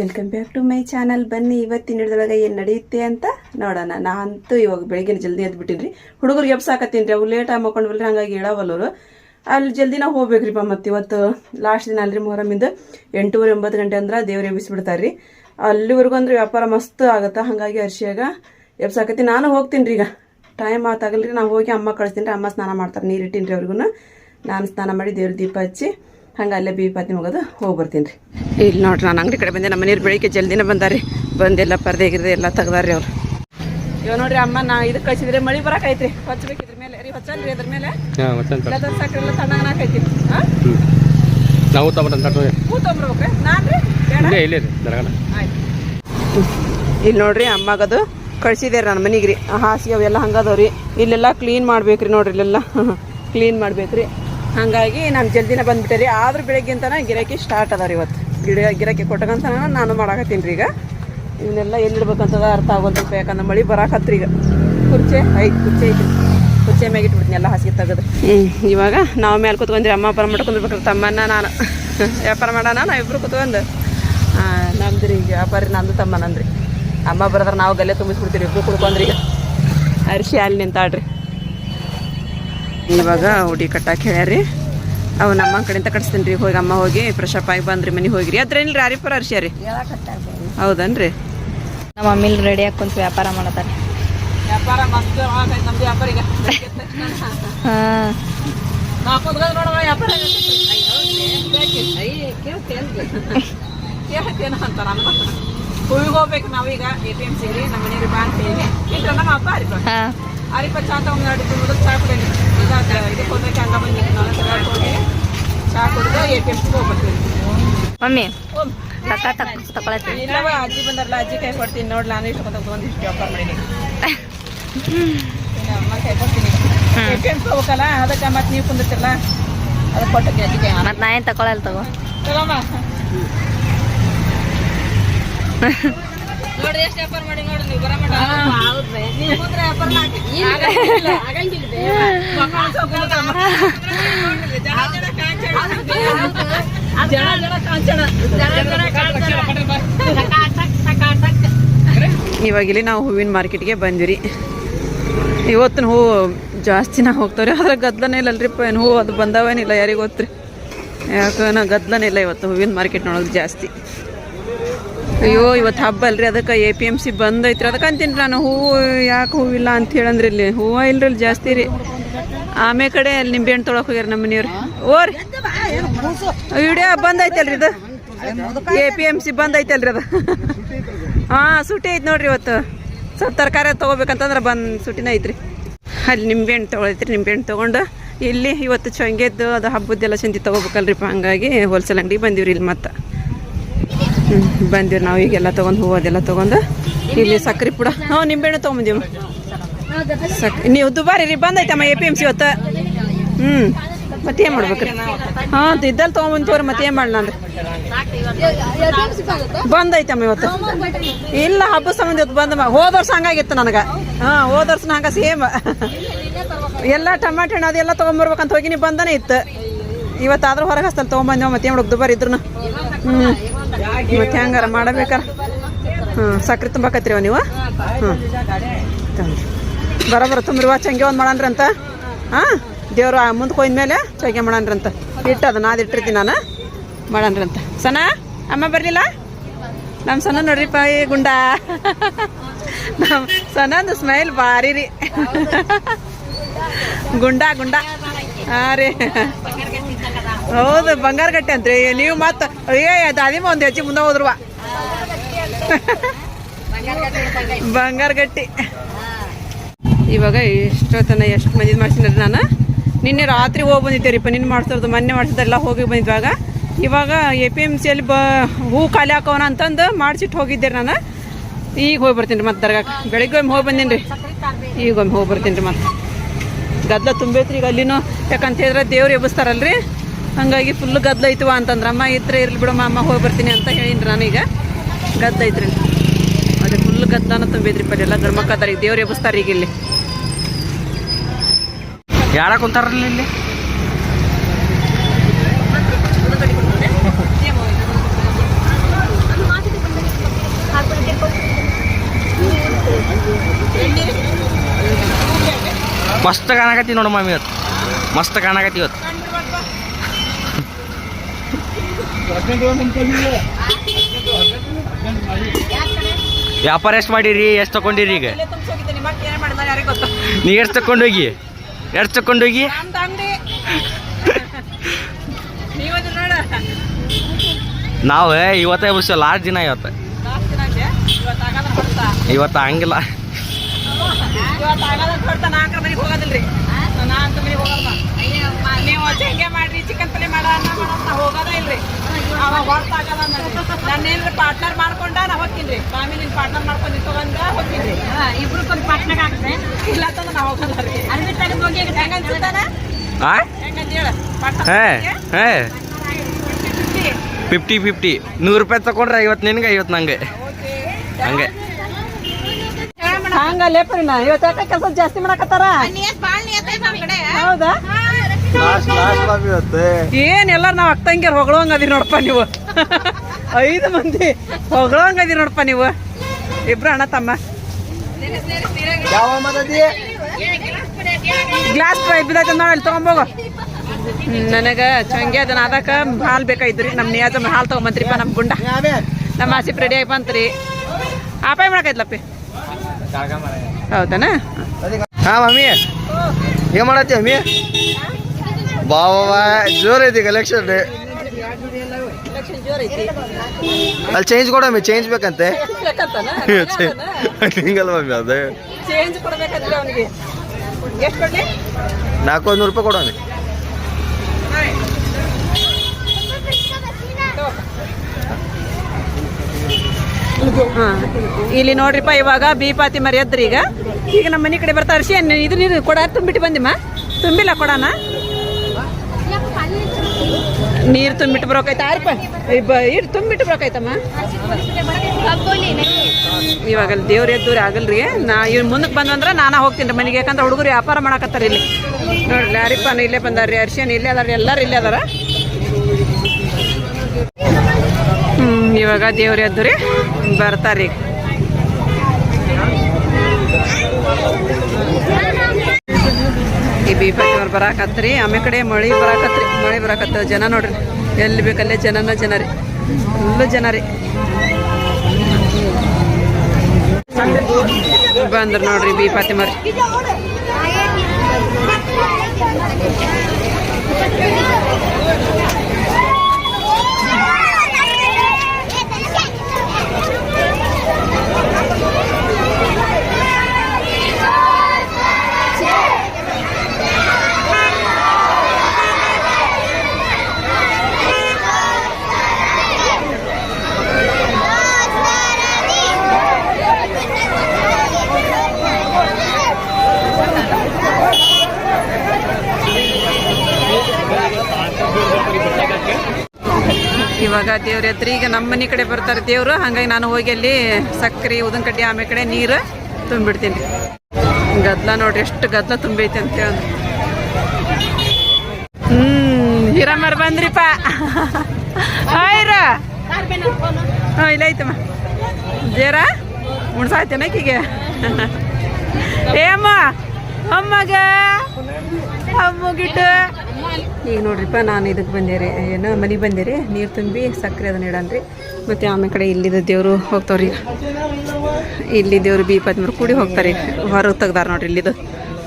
Welcome back to my channel ಬನ್ನಿ, ಇವತ್ತಿನ ಹಿಡಿದೊಳಗೆ ಏನು ನಡೆಯುತ್ತೆ ಅಂತ ನೋಡೋಣ. ನಾನಂತೂ ಇವಾಗ ಬೆಳಿಗ್ಗೆ ಜಲ್ದಿ ಎದ್ದು ಬಿಟ್ಟಿನ್ರಿ ಹುಡುಗರಿಗೆ ಎಬ್ಸಾಕತ್ತೀನಿ ರೀ ಅವು ಲೇಟ್ ಆಗಿ ಮಕ್ಕೊಂಡ್ವಲ್ರಿ ಹಂಗಾಗಿ ಹೇಳವಲ್ಲರು. ಅಲ್ಲಿ ಜಲ್ದಿ ನಾವು ಹೋಗ್ಬೇಕು ರೀ ಮತ್ತೆ ಇವತ್ತು ಲಾಸ್ಟ್ ದಿನ ಅಲ್ರಿ ಮೊಹರಮಿಂದ ಎಂಟೂವರೆ, ಒಂಬತ್ತು ಗಂಟೆ ಅಂದ್ರೆ ದೇವ್ರು ಎಬ್ಬಿಸ್ಬಿಡ್ತಾರೆ ರೀ ಅಲ್ಲಿವರೆಗೂ ಅಂದ್ರೆ ವ್ಯಾಪಾರ ಮಸ್ತ್ ಆಗುತ್ತೆ. ಹಾಗಾಗಿ ಅರ್ಶಿಯಾಗ ಎಬ್ಸಾಕತ್ತೀನಿ ನಾನು ಹೋಗ್ತೀನಿ ರೀ ಈಗ ಟೈಮ್ ಆತಾಗಲ್ರಿ ನಾವು ಹೋಗಿ ಅಮ್ಮ ಕಳಿಸ್ತೀನಿ ರೀ. ಅಮ್ಮ ಸ್ನಾನ ಮಾಡ್ತಾರೆ. ನೀರು ರೀ ಅವ್ರಿಗೂ ನಾನು ಸ್ನಾನ ಮಾಡಿ ದೇವ್ರ ದೀಪ ಹಚ್ಚಿ ಹಂಗೆ ಅಲ್ಲೇ ಬಿ ಪಾತಿ ಮುಗೋದು ಹೋಗಿ ಬರ್ತೀನಿ ರೀ. ಇಲ್ಲಿ ನೋಡ್ರಿ ನಾನು ಅಂಗಡಿ ಕಡೆ ಬಂದೆ ನಮ್ಮ ಮನೆಯವ್ರು ಬೆಳಿಗ್ಗೆ ಜಲ್ದಿನ ಬಂದಾರಿ ಬಂದೆಲ್ಲ ಪರ್ದೆ ಗಿರ್ದೆ ಎಲ್ಲ ತೆಗ್ದಾರ್ರಿ ಅವ್ರು. ಇವ್ ನೋಡ್ರಿ ಅಮ್ಮ ನಾ ಇದು ಕಳಿಸಿದ್ರೆ ಮಳಿ ಬರಕೈತ್ರಿ ಐತ್ರಿ. ಇದ್ರ ಮೇಲೆ. ರೀ ಹೊಚ್ಚಲ್ರಿ ಅದ್ರ ಮೇಲೆ. ಸಾಕ್ರೆಲ್ಲ ಹ್ಞೂ ನಾವು ಇಲ್ಲೇ ಇಲ್ಲೇ ರೀ ದರಗಣ ಇಲ್ಲಿ ನೋಡ್ರಿ ಅಮ್ಮಗದು ಕಳ್ಸಿದೆ ನನ್ನ ಮನೆಗೆ ರೀ. ಹಾಸಿಗೆ ಅವೆಲ್ಲ ಹಂಗದವ್ರಿ. ಇಲ್ಲೆಲ್ಲ ಕ್ಲೀನ್ ಮಾಡ್ಬೇಕ್ರಿ ನೋಡ್ರಿ ಇಲ್ಲೆಲ್ಲ ಕ್ಲೀನ್ ಮಾಡ್ಬೇಕ್ರಿ. ಹಾಗಾಗಿ ನಾನು ಜಲ್ದಿನ ಬಂದ್ಬಿಟ್ಟೆ ರೀ ಆದ್ರೂ ಬೆಳಗ್ಗೆ ಅಂತ ಗಿರಾಕಿ ಸ್ಟಾರ್ಟ್ ಅದಾರ ಇವತ್ತು. ಗಿಡ ಗಿರಾಕಿ ಕೊಟ್ಟಗಂತನ ನಾನು ಮಾಡಾಕತ್ತೀನಿ ರೀ ಈಗ. ಇವನ್ನೆಲ್ಲ ಎಲ್ಲಿಡ್ಬೇಕಂತದ ಅರ್ಥ ಆಗೋದು ಯಾಕಂದ್ರೆ ಮಳೆ ಬರಾಕತ್ರಿ ಈಗ. ಕುರ್ಚೆ ಐದು ಕುರ್ಚೆ ಐತಿ ಕುರ್ಚೆ ಮ್ಯಾಗ ಇಟ್ಬಿಡ್ತೀನಿ ಎಲ್ಲ ಹಾಸಿಗೆ ತೆಗೆದು. ಇವಾಗ ನಾವು ಮೇಲೆ ಕುತ್ಕೊಂಡ್ರಿ ಅಮ್ಮ ವ್ಯಾಪಾರ ಮಾಡ್ಕೊಂಡ್ಬಿಟ್ರೆ ತಮ್ಮನ್ನ ನಾನು. ವ್ಯಾಪಾರ ಮಾಡೋಣ ನಾವು ಇಬ್ರು ಕುತ್ಕೊಂಡು. ನಮ್ದು ರೀ ವ್ಯಾಪಾರಿ ನಂದು ತಮ್ಮನಂದ್ರಿ. ಅಮ್ಮ ಬರೋದ್ರೆ ನಾವು ಗಲ್ಲೆ ತುಂಬಿಸ್ಬಿಡ್ತೀವಿ ಇಬ್ರು ಕುಡ್ಕೊಂಡ್ರಿ ಅರಿಶಿ ಅಲ್ಲಿ ನಿಂತಾಡ್ರಿ ಇವಾಗ ಹುಡಿ ಕಟ್ಟಾಕ್ ಹೇಳ್ಯಾರಿ ಅವು ನಮ್ಮ ಕಡೆಯಿಂದ ಕಟ್ಸ್ತೀನಿ ರೀ ಹೋಗಿ ಅಮ್ಮ ಹೋಗಿ ಫ್ರೆಶ್ ಅಪ್ ಆಗಿ ಬಂದ್ರಿ ಮನೆಗೆ ಹೋಗಿರಿ. ಅದ್ರೇನಿಲ್ಲ ರೀ ಅರಿಪರ ಅರ್ಶಿ ರೀ ಹೌದನ್ರಿ? ನಮ್ಮ ಮಮ್ಮಿಲ್ ರೆಡಿ ಹಾಕೊಂತ ವ್ಯಾಪಾರ ಮಾಡತಾರ. ವ್ಯಾಪಾರ ಮಸ್ತ್ ನಮ್ದು ವ್ಯಾಪಾರ ಈಗ ಹಾ ಕೇಳ್ತೇನ ಅಂತ ನಾನು. ಹೂವಿಗೆ ಹೋಗ್ಬೇಕು ನಾವೀಗ ಎ ಟಿ ಎಂ ಸಿಗ್ರಿ ನಮ್ಮ ಮನೆಯಲ್ಲಿ ಬಾ ಅಂತ ಹೇಳಿ. ಇದ್ರ ನಮ್ಮ ಅಪ್ಪ ಅರಿಪ ಹಾ. ಅರಿಪ ಚಾ ತಗೊಂಡು ಚಾ ಇದಕ್ಕೆ ಹಂಗ ನಾನು ಹೋಗಿ ಕುಡಿದು ಹೋಗ್ಬರ್ತೀವಿ ಮಮ್ಮಿ ತಕ ತಕ ತಕೊಳತ್ತಿ ಇಲ್ಲವ ಅಜ್ಜಿ ಬಂದಾರಲ್ಲ ಅಜ್ಜಿ ಕೈ ಕೊಡ್ತೀನಿ. ನೋಡಿ ನಾನು ಇಷ್ಟು ಒಂದಿಷ್ಟು ವ್ಯಾಪಾರ ಮಾಡಿದ್ದೀನಿ ಅಮ್ಮ ಕೈ ಕೊಡ್ತೀನಿ. ಹೋಗ್ಬೇಕಲ್ಲ ಅದಕ್ಕೆ ಮತ್ತೆ ನೀವು ಕುಂದಿರ್ತಿರಲ್ಲ? ಅದಕ್ಕೆ ಕೊಟ್ಟಕ್ಕೆ ಅಜ್ಜಿ ಮತ್ತೆ ಮತ್ ನಾ ಏನು ತಗೊಳಲ್ಲ ತಗೋ. ನೋಡ್ರಿ ಎಷ್ಟು ವ್ಯಾಪಾರ ಮಾಡಿ ನೋಡ್ರಿ ನೀವು ಬರ ಮಾಡ ನೀವು ಕುಂತ್ರೆ ವ್ಯಾಪಾರ ಮಾಡಿ ಆಗಂಗಿಲ್ಲ ಆಗಂಗಿಲ್ಲ ಬೇ. ಮಕ್ಕಳು ಸ್ವಲ್ಪ ಜನ ಜನ ಕಾಂಚನ. ಜನ ಜನ ಕಾಂಚನ. ಜನ ಜನ ಕಾಂಚನ. ಇವಾಗ ಇಲ್ಲಿ ನಾವು ಹೂವಿನ ಮಾರ್ಕೆಟ್ಗೆ ಬಂದಿರಿ. ಇವತ್ತಿನ ಹೂವು ಜಾಸ್ತಿನ ಹೋಗ್ತಾವ್ರಿ. ಆದ್ರೆ ಗದ್ಲನೇ ಇಲ್ಲಲ್ರಿಪ್ಪ ಏನು ಹೂವು ಅದು ಬಂದವೇನಿಲ್ಲ ಯಾರಿಗೆ ಗೊತ್ತ್ರಿ. ಯಾಕೆ ನಾ ಗದ್ಲನೇ ಇಲ್ಲ ಇವತ್ತು ಹೂವಿನ ಮಾರ್ಕೆಟ್ ನೋಡೋದು ಜಾಸ್ತಿ. ಅಯ್ಯೋ ಇವತ್ತು ಹಬ್ಬ ಅಲ್ರಿ, ಅದಕ್ಕೆ ಎ ಪಿ ಎಂ ಸಿ ಬಂದೈತ್ರಿ. ಅದಕ್ಕೆ ಅಂತೀನಿ ನಾನು, ಹೂವು ಯಾಕೆ ಹೂವಿಲ್ಲ ಅಂತ ಹೇಳಂದ್ರಿ ಇಲ್ಲಿ. ಹೂವು ಇಲ್ರಿ ಜಾಸ್ತಿ ರೀ. ಆಮೇ ಕಡೆ ಅಲ್ಲಿ ನಿಂಬೆಹಣ್ಣು ತೊಳಕ್ ಹೋಗ್ಯಾರ ನಮ್ಮ ಮನೆಯವ್ರು. ಓರಿ, ವಿಡಿಯೋ ಬಂದೈತಲ್ರಿ ಇದು. ಎ ಪಿ ಎಂ ಸಿ ಬಂದೈತಲ್ರಿ ಅದು. ಹಾಂ, ಸುಟಿ ಐತೆ ನೋಡ್ರಿ ಇವತ್ತು. ಸ್ವಲ್ಪ ತರಕಾರಿ ತೊಗೋಬೇಕಂತಂದ್ರೆ ಬಂದು ಸುಟಿನ ಐತ್ರಿ. ಅಲ್ಲಿ ನಿಂಬೆ ಹಣ್ಣು ತೊಗೊಳೈತ್ರಿ ನಿಂಬೆಹಣ್ಣು ತೊಗೊಂಡು ಇಲ್ಲಿ ಇವತ್ತು ಚಂಗೆದ್ದು, ಅದು ಹಬ್ಬದ್ದೆಲ್ಲ ಚಂದಿ ತೊಗೋಬೇಕಲ್ರಿಪ್ಪ. ಹಂಗಾಗಿ ಹೋಲ್ಸೇಲ್ ಅಂಗಡಿಗೆ ಬಂದಿವ್ರಿ ಇಲ್ಲಿ ಮತ್ತೆ. ಹ್ಮ್, ಬಂದಿವಿ ನಾವು ಈಗೆಲ್ಲ ತೊಗೊಂಡು ಹೂವು ಅದೆಲ್ಲ ತಗೊಂಡು ಇಲ್ಲಿ ಸಕ್ರೆ ಪುಡ. ಹ್ಞೂ ನಿಂಬೆಹಣ್ಣು ತೊಗೊಂಬಂದೀವಿ. ಸಕ್ ನೀವು ದುಬಾರಿ ರೀ ಬಂದೈತಮ್ಮ ಎ ಪಿ ಎಂ ಸಿ ಇವತ್ತು. ಹ್ಞೂ ಮತ್ತೇನು ಮಾಡ್ಬೇಕ್ರಿ? ಹಾಂ ಇದ್ದಲ್ಲಿ ತೊಗೊಂಬಂತೀವ್ರಿ ಮತ್ತೇನು ಮಾಡಲ ಅಂದ್ರೆ? ಬಂದೈತಮ್ಮ ಇವತ್ತು. ಇಲ್ಲ ಹಬ್ಬ ಸಂಬಂಧ ಇವತ್ತು ಬಂದಮ್ಮ. ಹೋದ ವರ್ಷ ಹಂಗಾಗಿತ್ತು ನನಗೆ. ಹಾಂ ಹೋದ ವರ್ಷ ಹಂಗ ಸೇಮ್. ಎಲ್ಲ ಟಮಾಟೆ ಹಣ್ಣು ಅದೆಲ್ಲ ತೊಗೊಂಬರ್ಬೇಕಂತ ಹೋಗಿ ನೀವು ಬಂದನೇ ಇತ್ತು. ಇವತ್ತಾದ್ರೂ ಹೊರಗೆ ಹಸ್ತಲ್ಲಿ ತೊಗೊಂಬಂದೇವ ಮತ್ತೆ ಏನು ದುಬಾರಿ ಇದ್ರು ಹ್ಞೂ ಮತ್ತೆ ಹೆಂಗಾರ ಮಾಡಬೇಕಾರ? ಹ್ಞೂ ಸಕ್ರೆ ತುಂಬಾಕತ್ರಿವ ನೀವು? ಹ್ಞೂ ಬರೋಬರ ತುಂಬಿರುವ ಚಂಗೆ ಒಂದು ಮಾಡಣ್ರಿ ಅಂತ ಹಾಂ ಮುಂದೆ ಮುಂದಕ್ಕೆ ಮೇಲೆ ಚಂಗೆ ಮಾಡಣ್ರಿ ಅಂತ ಇಟ್ಟು ಅದು ನಾದು ಇಟ್ಟಿರ್ತೀನಿ ನಾನು. ಮಾಡಣ್ರಿ ಅಂತ ಸನ, ಅಮ್ಮ ಬರಲಿಲ್ಲ? ನಮ್ಮ ಸನ ನೋಡ್ರಿಪ್ಪ ಪಾಯಿ ಗುಂಡ. ನಮ್ಮ ಸಣ್ಣಂದು ಸ್ಮೈಲ್ ಭಾರಿ ರೀ ಗುಂಡ ಗುಂಡ. ಹಾಂ ರೀ. ಹೌದು, ಬಂಗಾರ ಗಟ್ಟೆ ಅಂತ್ರಿ. ನೀವು ಮತ್ತೆ ಅಯ್ಯೋ ದಾದಿಮ ಒಂದು ಹೆಚ್ಚಿ ಮುಂದೆ ಹೋದ್ರುವ ಬಂಗಾರ ಗಟ್ಟಿ ಇವಾಗ ಇಷ್ಟೊತ್ತನ ಎಷ್ಟು ಮಂದಿ ಮಾಡ್ಸಿದ್ರಿ ನಾನು? ನಿನ್ನೆ ರಾತ್ರಿ ಹೋಗಿ ಬಂದಿದ್ದೆ ರೀಪ್ಪ ನಿನ್ನೆ ಮಾಡ್ಸೋದು ಮೊನ್ನೆ ಮಾಡ್ಸೋದೆಲ್ಲ ಹೋಗಿ ಬಂದಿದ್ವಾಗ ಇವಾಗ ಎ ಪಿ ಎಂ ಸಿಯಲ್ಲಿ ಬ, ಹೂ ಖಾಲಿ ಹಾಕೋಣ ಅಂತಂದು ಮಾಡಿಸಿಟ್ಟು ಹೋಗಿದ್ದೆ ನಾನು. ಈಗ ಹೋಗಿ ಬರ್ತೀನಿ ರೀ ಮತ್ತೆ ದರ್ಗಾಕ್ಕೆ ಬೆಳಿಗ್ಗೆ ಒಮ್ಮೆ ಹೋಗಿ ಬಂದೀನಿ ರೀ ಈಗ ಒಮ್ಮೆ ಹೋಗಿ ಬರ್ತೀನಿ ರೀ ಮತ್ತೆ ಗದ್ದಲ ತುಂಬೈತ್ರಿ ಈಗ ಅಲ್ಲಿನೂ. ಯಾಕಂತ ಹೇಳಿದ್ರೆ ದೇವ್ರು ಎಬ್ಬಿಸ್ತಾರಲ್ರಿ. ಹಂಗಾಗಿ ಫುಲ್ ಗದ್ದಲ ಐತವ ಅಂತಂದ್ರೆ, ಅಮ್ಮ ಇತ್ರ ಇರ್ಲಿ ಬಿಡಮ್ಮ, ಅಮ್ಮ, ಹೋಗಿ ಬರ್ತೀನಿ ಅಂತ ಹೇಳಿನ್ರಿ ನಾನೀಗ ಗದ್ದ ಐತ್ರಿ ಅದೇ ಫುಲ್ ಗದ್ದನ ತುಂಬಿದ್ರಿ ಪಡಿ ಎಲ್ಲ ಗಂಡು ಮಕ್ಕಳ ಈಗ ದೇವ್ರು ಎಬ್ಬಿಸ್ತಾರೆ ಈಗ ಇಲ್ಲಿ. ಯಾರ ಕುಂತಾರಲ್ಲ ಇಲ್ಲಿ? ಮಸ್ತ್ ಕಾಣಕತ್ತಿ ನೋಡು ಮಾಮಿ ಇವತ್ತು. ಮಸ್ತ್ ಕಾಣಕತ್ತಿ ಇವತ್ತು. ವ್ಯಾಪಾರ ಎಷ್ಟು ಮಾಡಿರಿ? ಎಷ್ಟು ತಗೊಂಡಿರಿ ಈಗ? ನೀ ಎಷ್ಟು ತಗೊಂಡೋಗಿ ಎಷ್ಟು ತಗೊಂಡೋಗಿ ನಾವು, ಇವತ್ತೇ ಬಸ್ ಲಾಸ್ಟ್ ದಿನ ಇವತ್ತು. ಇವತ್ತು ಹಂಗಿಲ್ಲ. ನೀವು ಮಾಡ್ರಿ ಚಿಕನ್ ಪಲ್ಯ ಮಾಡ ಅನ್ನ ಹೋಗೋದೇ ಇಲ್ರಿ. ಅವ ನನ್ನ ಪಾರ್ಟ್ನರ್ ಮಾಡ್ಕೊಂಡ ನಾ ಹೋಗ್ತೀನಿ. ಫ್ಯಾಮಿಲಿ ಪಾರ್ಟ್ನರ್ ಮಾಡ್ಕೊಂಡು ತಗೊಂಡ ಹೋಗ್ತೀನಿ. ಇಬ್ರು ಇಲ್ಲ ನಾ ಹೋಗಲ್ಲ ರೀ ಹೋಗಿ ಫಿಫ್ಟಿ ಫಿಫ್ಟಿ ನೂರು ರೂಪಾಯಿ ತಗೊಂಡ್ರೆ ಐವತ್ತು ನಿನಗೆ ಐವತ್ತು ನಂಗೆ. ಹಂಗೆ. ಹಂಗ ಲೇಪರಿ ನಾ. ಇವತ್ತು ಕೆಲಸ ಜಾಸ್ತಿ ಮಾಡಕತ್ತಾರ? ಹೌದಾ? ಏನ್ ಎಲ್ಲಾರು ನಾವ್ ಅಕ್ಕಂಗ್ಯಾರ ಹೊಗಳಂಗ ಅದಿ ನೋಡಪ್ಪ ನೀವು. ಐದು ಮಂದಿ ಹೊಗಳಂಗ ಅದಿ ನೋಡಪ್ಪ ನೀವು. ಇಬ್ರು ಅಣ್ಣ ತಮ್ಮ. ಗ್ಲಾಸ್ ಬಿದ್ದೈತೆ ನೋಡಿ ಅಲ್ಲಿ ತಗೊಂಬೋಗ. ನನಗ ಚಂಗೆ ಅದನ್ನ ಅದಕ್ಕ ಹಾಲ್ ಬೇಕಾಯ್ತು ರೀ ನಮ್ಮ ಹಾಲ್ ಹಾಲು ನಮ್ ನಮ್ಮ ಗುಂಡ. ನಮ್ಮ ಆಸಿಪ್ ರೆಡಿ ಆಗಿ ಬಂತ್ರಿ ಆಪಾಯ ಮಾಡಕೈತ್ಲಪ್ಪಿ ಹೌದನಾ? ಹಾ ಮಮ್ಮಿ. ಏನ್ ಮಾಡತ್ತಿ ಮಮ್ಮಿ? ಬಾ ಜೋರೈತಿ ಕಲೆಕ್ಷನ್ ಅಲ್ಲಿ ಚೇಂಜ್ ಕೊಡಮ್ಮಿ ಚೇಂಜ್ ಬೇಕಂತೆ. ಹಿಂಗಲ್ಲ ಅದೇ. ನಾಲ್ಕು ನೂರು ರೂಪಾಯಿ ಕೊಡೋಣ ಹಾ. ಇಲ್ಲಿ ನೋಡ್ರಿಪ್ಪ ಇವಾಗ ಬೀಪಾತಿ ಮರಿ ಎದ್ರಿ ಈಗ. ಈಗ ನಮ್ಮ ಮನೆ ಕಡೆ ಬರ್ತಾರೆ ಅರ್ಶಿ ಇದು ನೀರು ಕೊಡ ತುಂಬಿಟ್ಟು ಬಂದಿಮ್ಮ. ತುಂಬಿಲ್ಲ ಕೊಡನ ನೀರು ತುಂಬಿಟ್ಟು ಬರೋಕೈತ ಆರ್ಪ ಇಟ್ಟು ತುಂಬಿಟ್ಟು ಬರೋಕೈತಮ್ಮ ಇವಾಗ ಅಲ್ಲಿ ದೇವ್ರ ಎದ್ದೂರಿ ಆಗಲ್ರಿ. ನಾ ಇವ್ ಮುಂದಕ್ಕೆ ಬಂದಂದ್ರೆ ನಾನು ಹೋಗ್ತೀನಿ ಮನೆಗೆ. ಯಾಕಂದ್ರೆ ಹುಡುಗರು ವ್ಯಾಪಾರ ಮಾಡಕತ್ತಾರ ಇಲ್ಲಿ. ನೋಡ್ರಿ ಯಾರಿಪ್ಪ ಇಲ್ಲೇ ಬಂದಾರ್ರಿ ಅರ್ಶನ್ ಇಲ್ಲೇ ಅದಾರ ಎಲ್ಲರೂ ಇಲ್ಲೇ ಅದಾರ. ಹ್ಮ್, ಇವಾಗ ದೇವ್ರ ಎದ್ದು ರೀ ಬರ್ತಾರೀ ಈ ಬೀಪತಿ ಅವ್ರು ಬರಾಕತ್ರಿ. ಆಮೇಲೆ ಕಡೆ ಮಳೆ ಬರಾಕತ್ರಿ. ಮಳೆ ಬರಾಕತ್ತ ಜನ ನೋಡ್ರಿ. ಎಲ್ಲಿ ಬೇಕಲ್ಲೇ ಜನನ ಜನ ರೀ ಫುಲ್ಲು ಜನ ರೀ ಬಂದ್ರು ನೋಡ್ರಿ ಬೀಪಾತಿ ಮರಿ. ಇವಾಗ ದೇವ್ರ ಹತ್ರ ಈಗ ನಮ್ಮ ಮನೆ ಕಡೆ ಬರ್ತಾರೆ ದೇವ್ರು. ಹಂಗಾಗಿ ನಾನು ಹೋಗಿ ಅಲ್ಲಿ ಸಕ್ಕರೆ ಉದನ್ ಕಡ್ಡಿ ಆಮೇಲೆ ಕಡೆ ನೀರು ತುಂಬಿಡ್ತೀನಿ. ಗದ್ಲ ನೋಡ್ರಿ, ಎಷ್ಟು ಗದ್ಲ ತುಂಬೈತೆ ಅಂತ ಹೇಳಿ. ಹ್ಮ್ ಹಿರಮ್ಮರ್ ಬಂದ್ರಿಪ್ಪ. ಹಾಂ, ಇಲ್ಲ ಐತಮ್ಮ ಜೇರ, ಮುಣ್ಸಾಯ್ತೇನ ಆಕಿಗೆ? ಏ ಅಮ್ಮ, ಅಮ್ಮಗ ಅಮ್ಮಗಿಟ್ಟು ಈಗ ನೋಡ್ರಿಪ್ಪ ನಾನು ಇದಕ್ಕೆ ಬಂದೆ ರೀ, ಏನು ಬಂದೆ ರೀ. ನೀರು ತುಂಬಿ ಸಕ್ಕರೆ ಅದನ್ನ ಇಡನ್ರಿ. ಮತ್ತು ಆಮೇಲೆ ಕಡೆ ಇಲ್ಲಿದ್ದ ದೇವರು ಹೋಗ್ತಾವ್ರಿ. ಇಲ್ಲಿ ದೇವ್ರು ಇಪ್ಪತ್ತ್ಮೂರು ಕೂಡಿ ಹೋಗ್ತಾರೆ. ಹೊರಗೆ ತೆಗ್ದಾರ ನೋಡ್ರಿ ಇಲ್ಲಿದು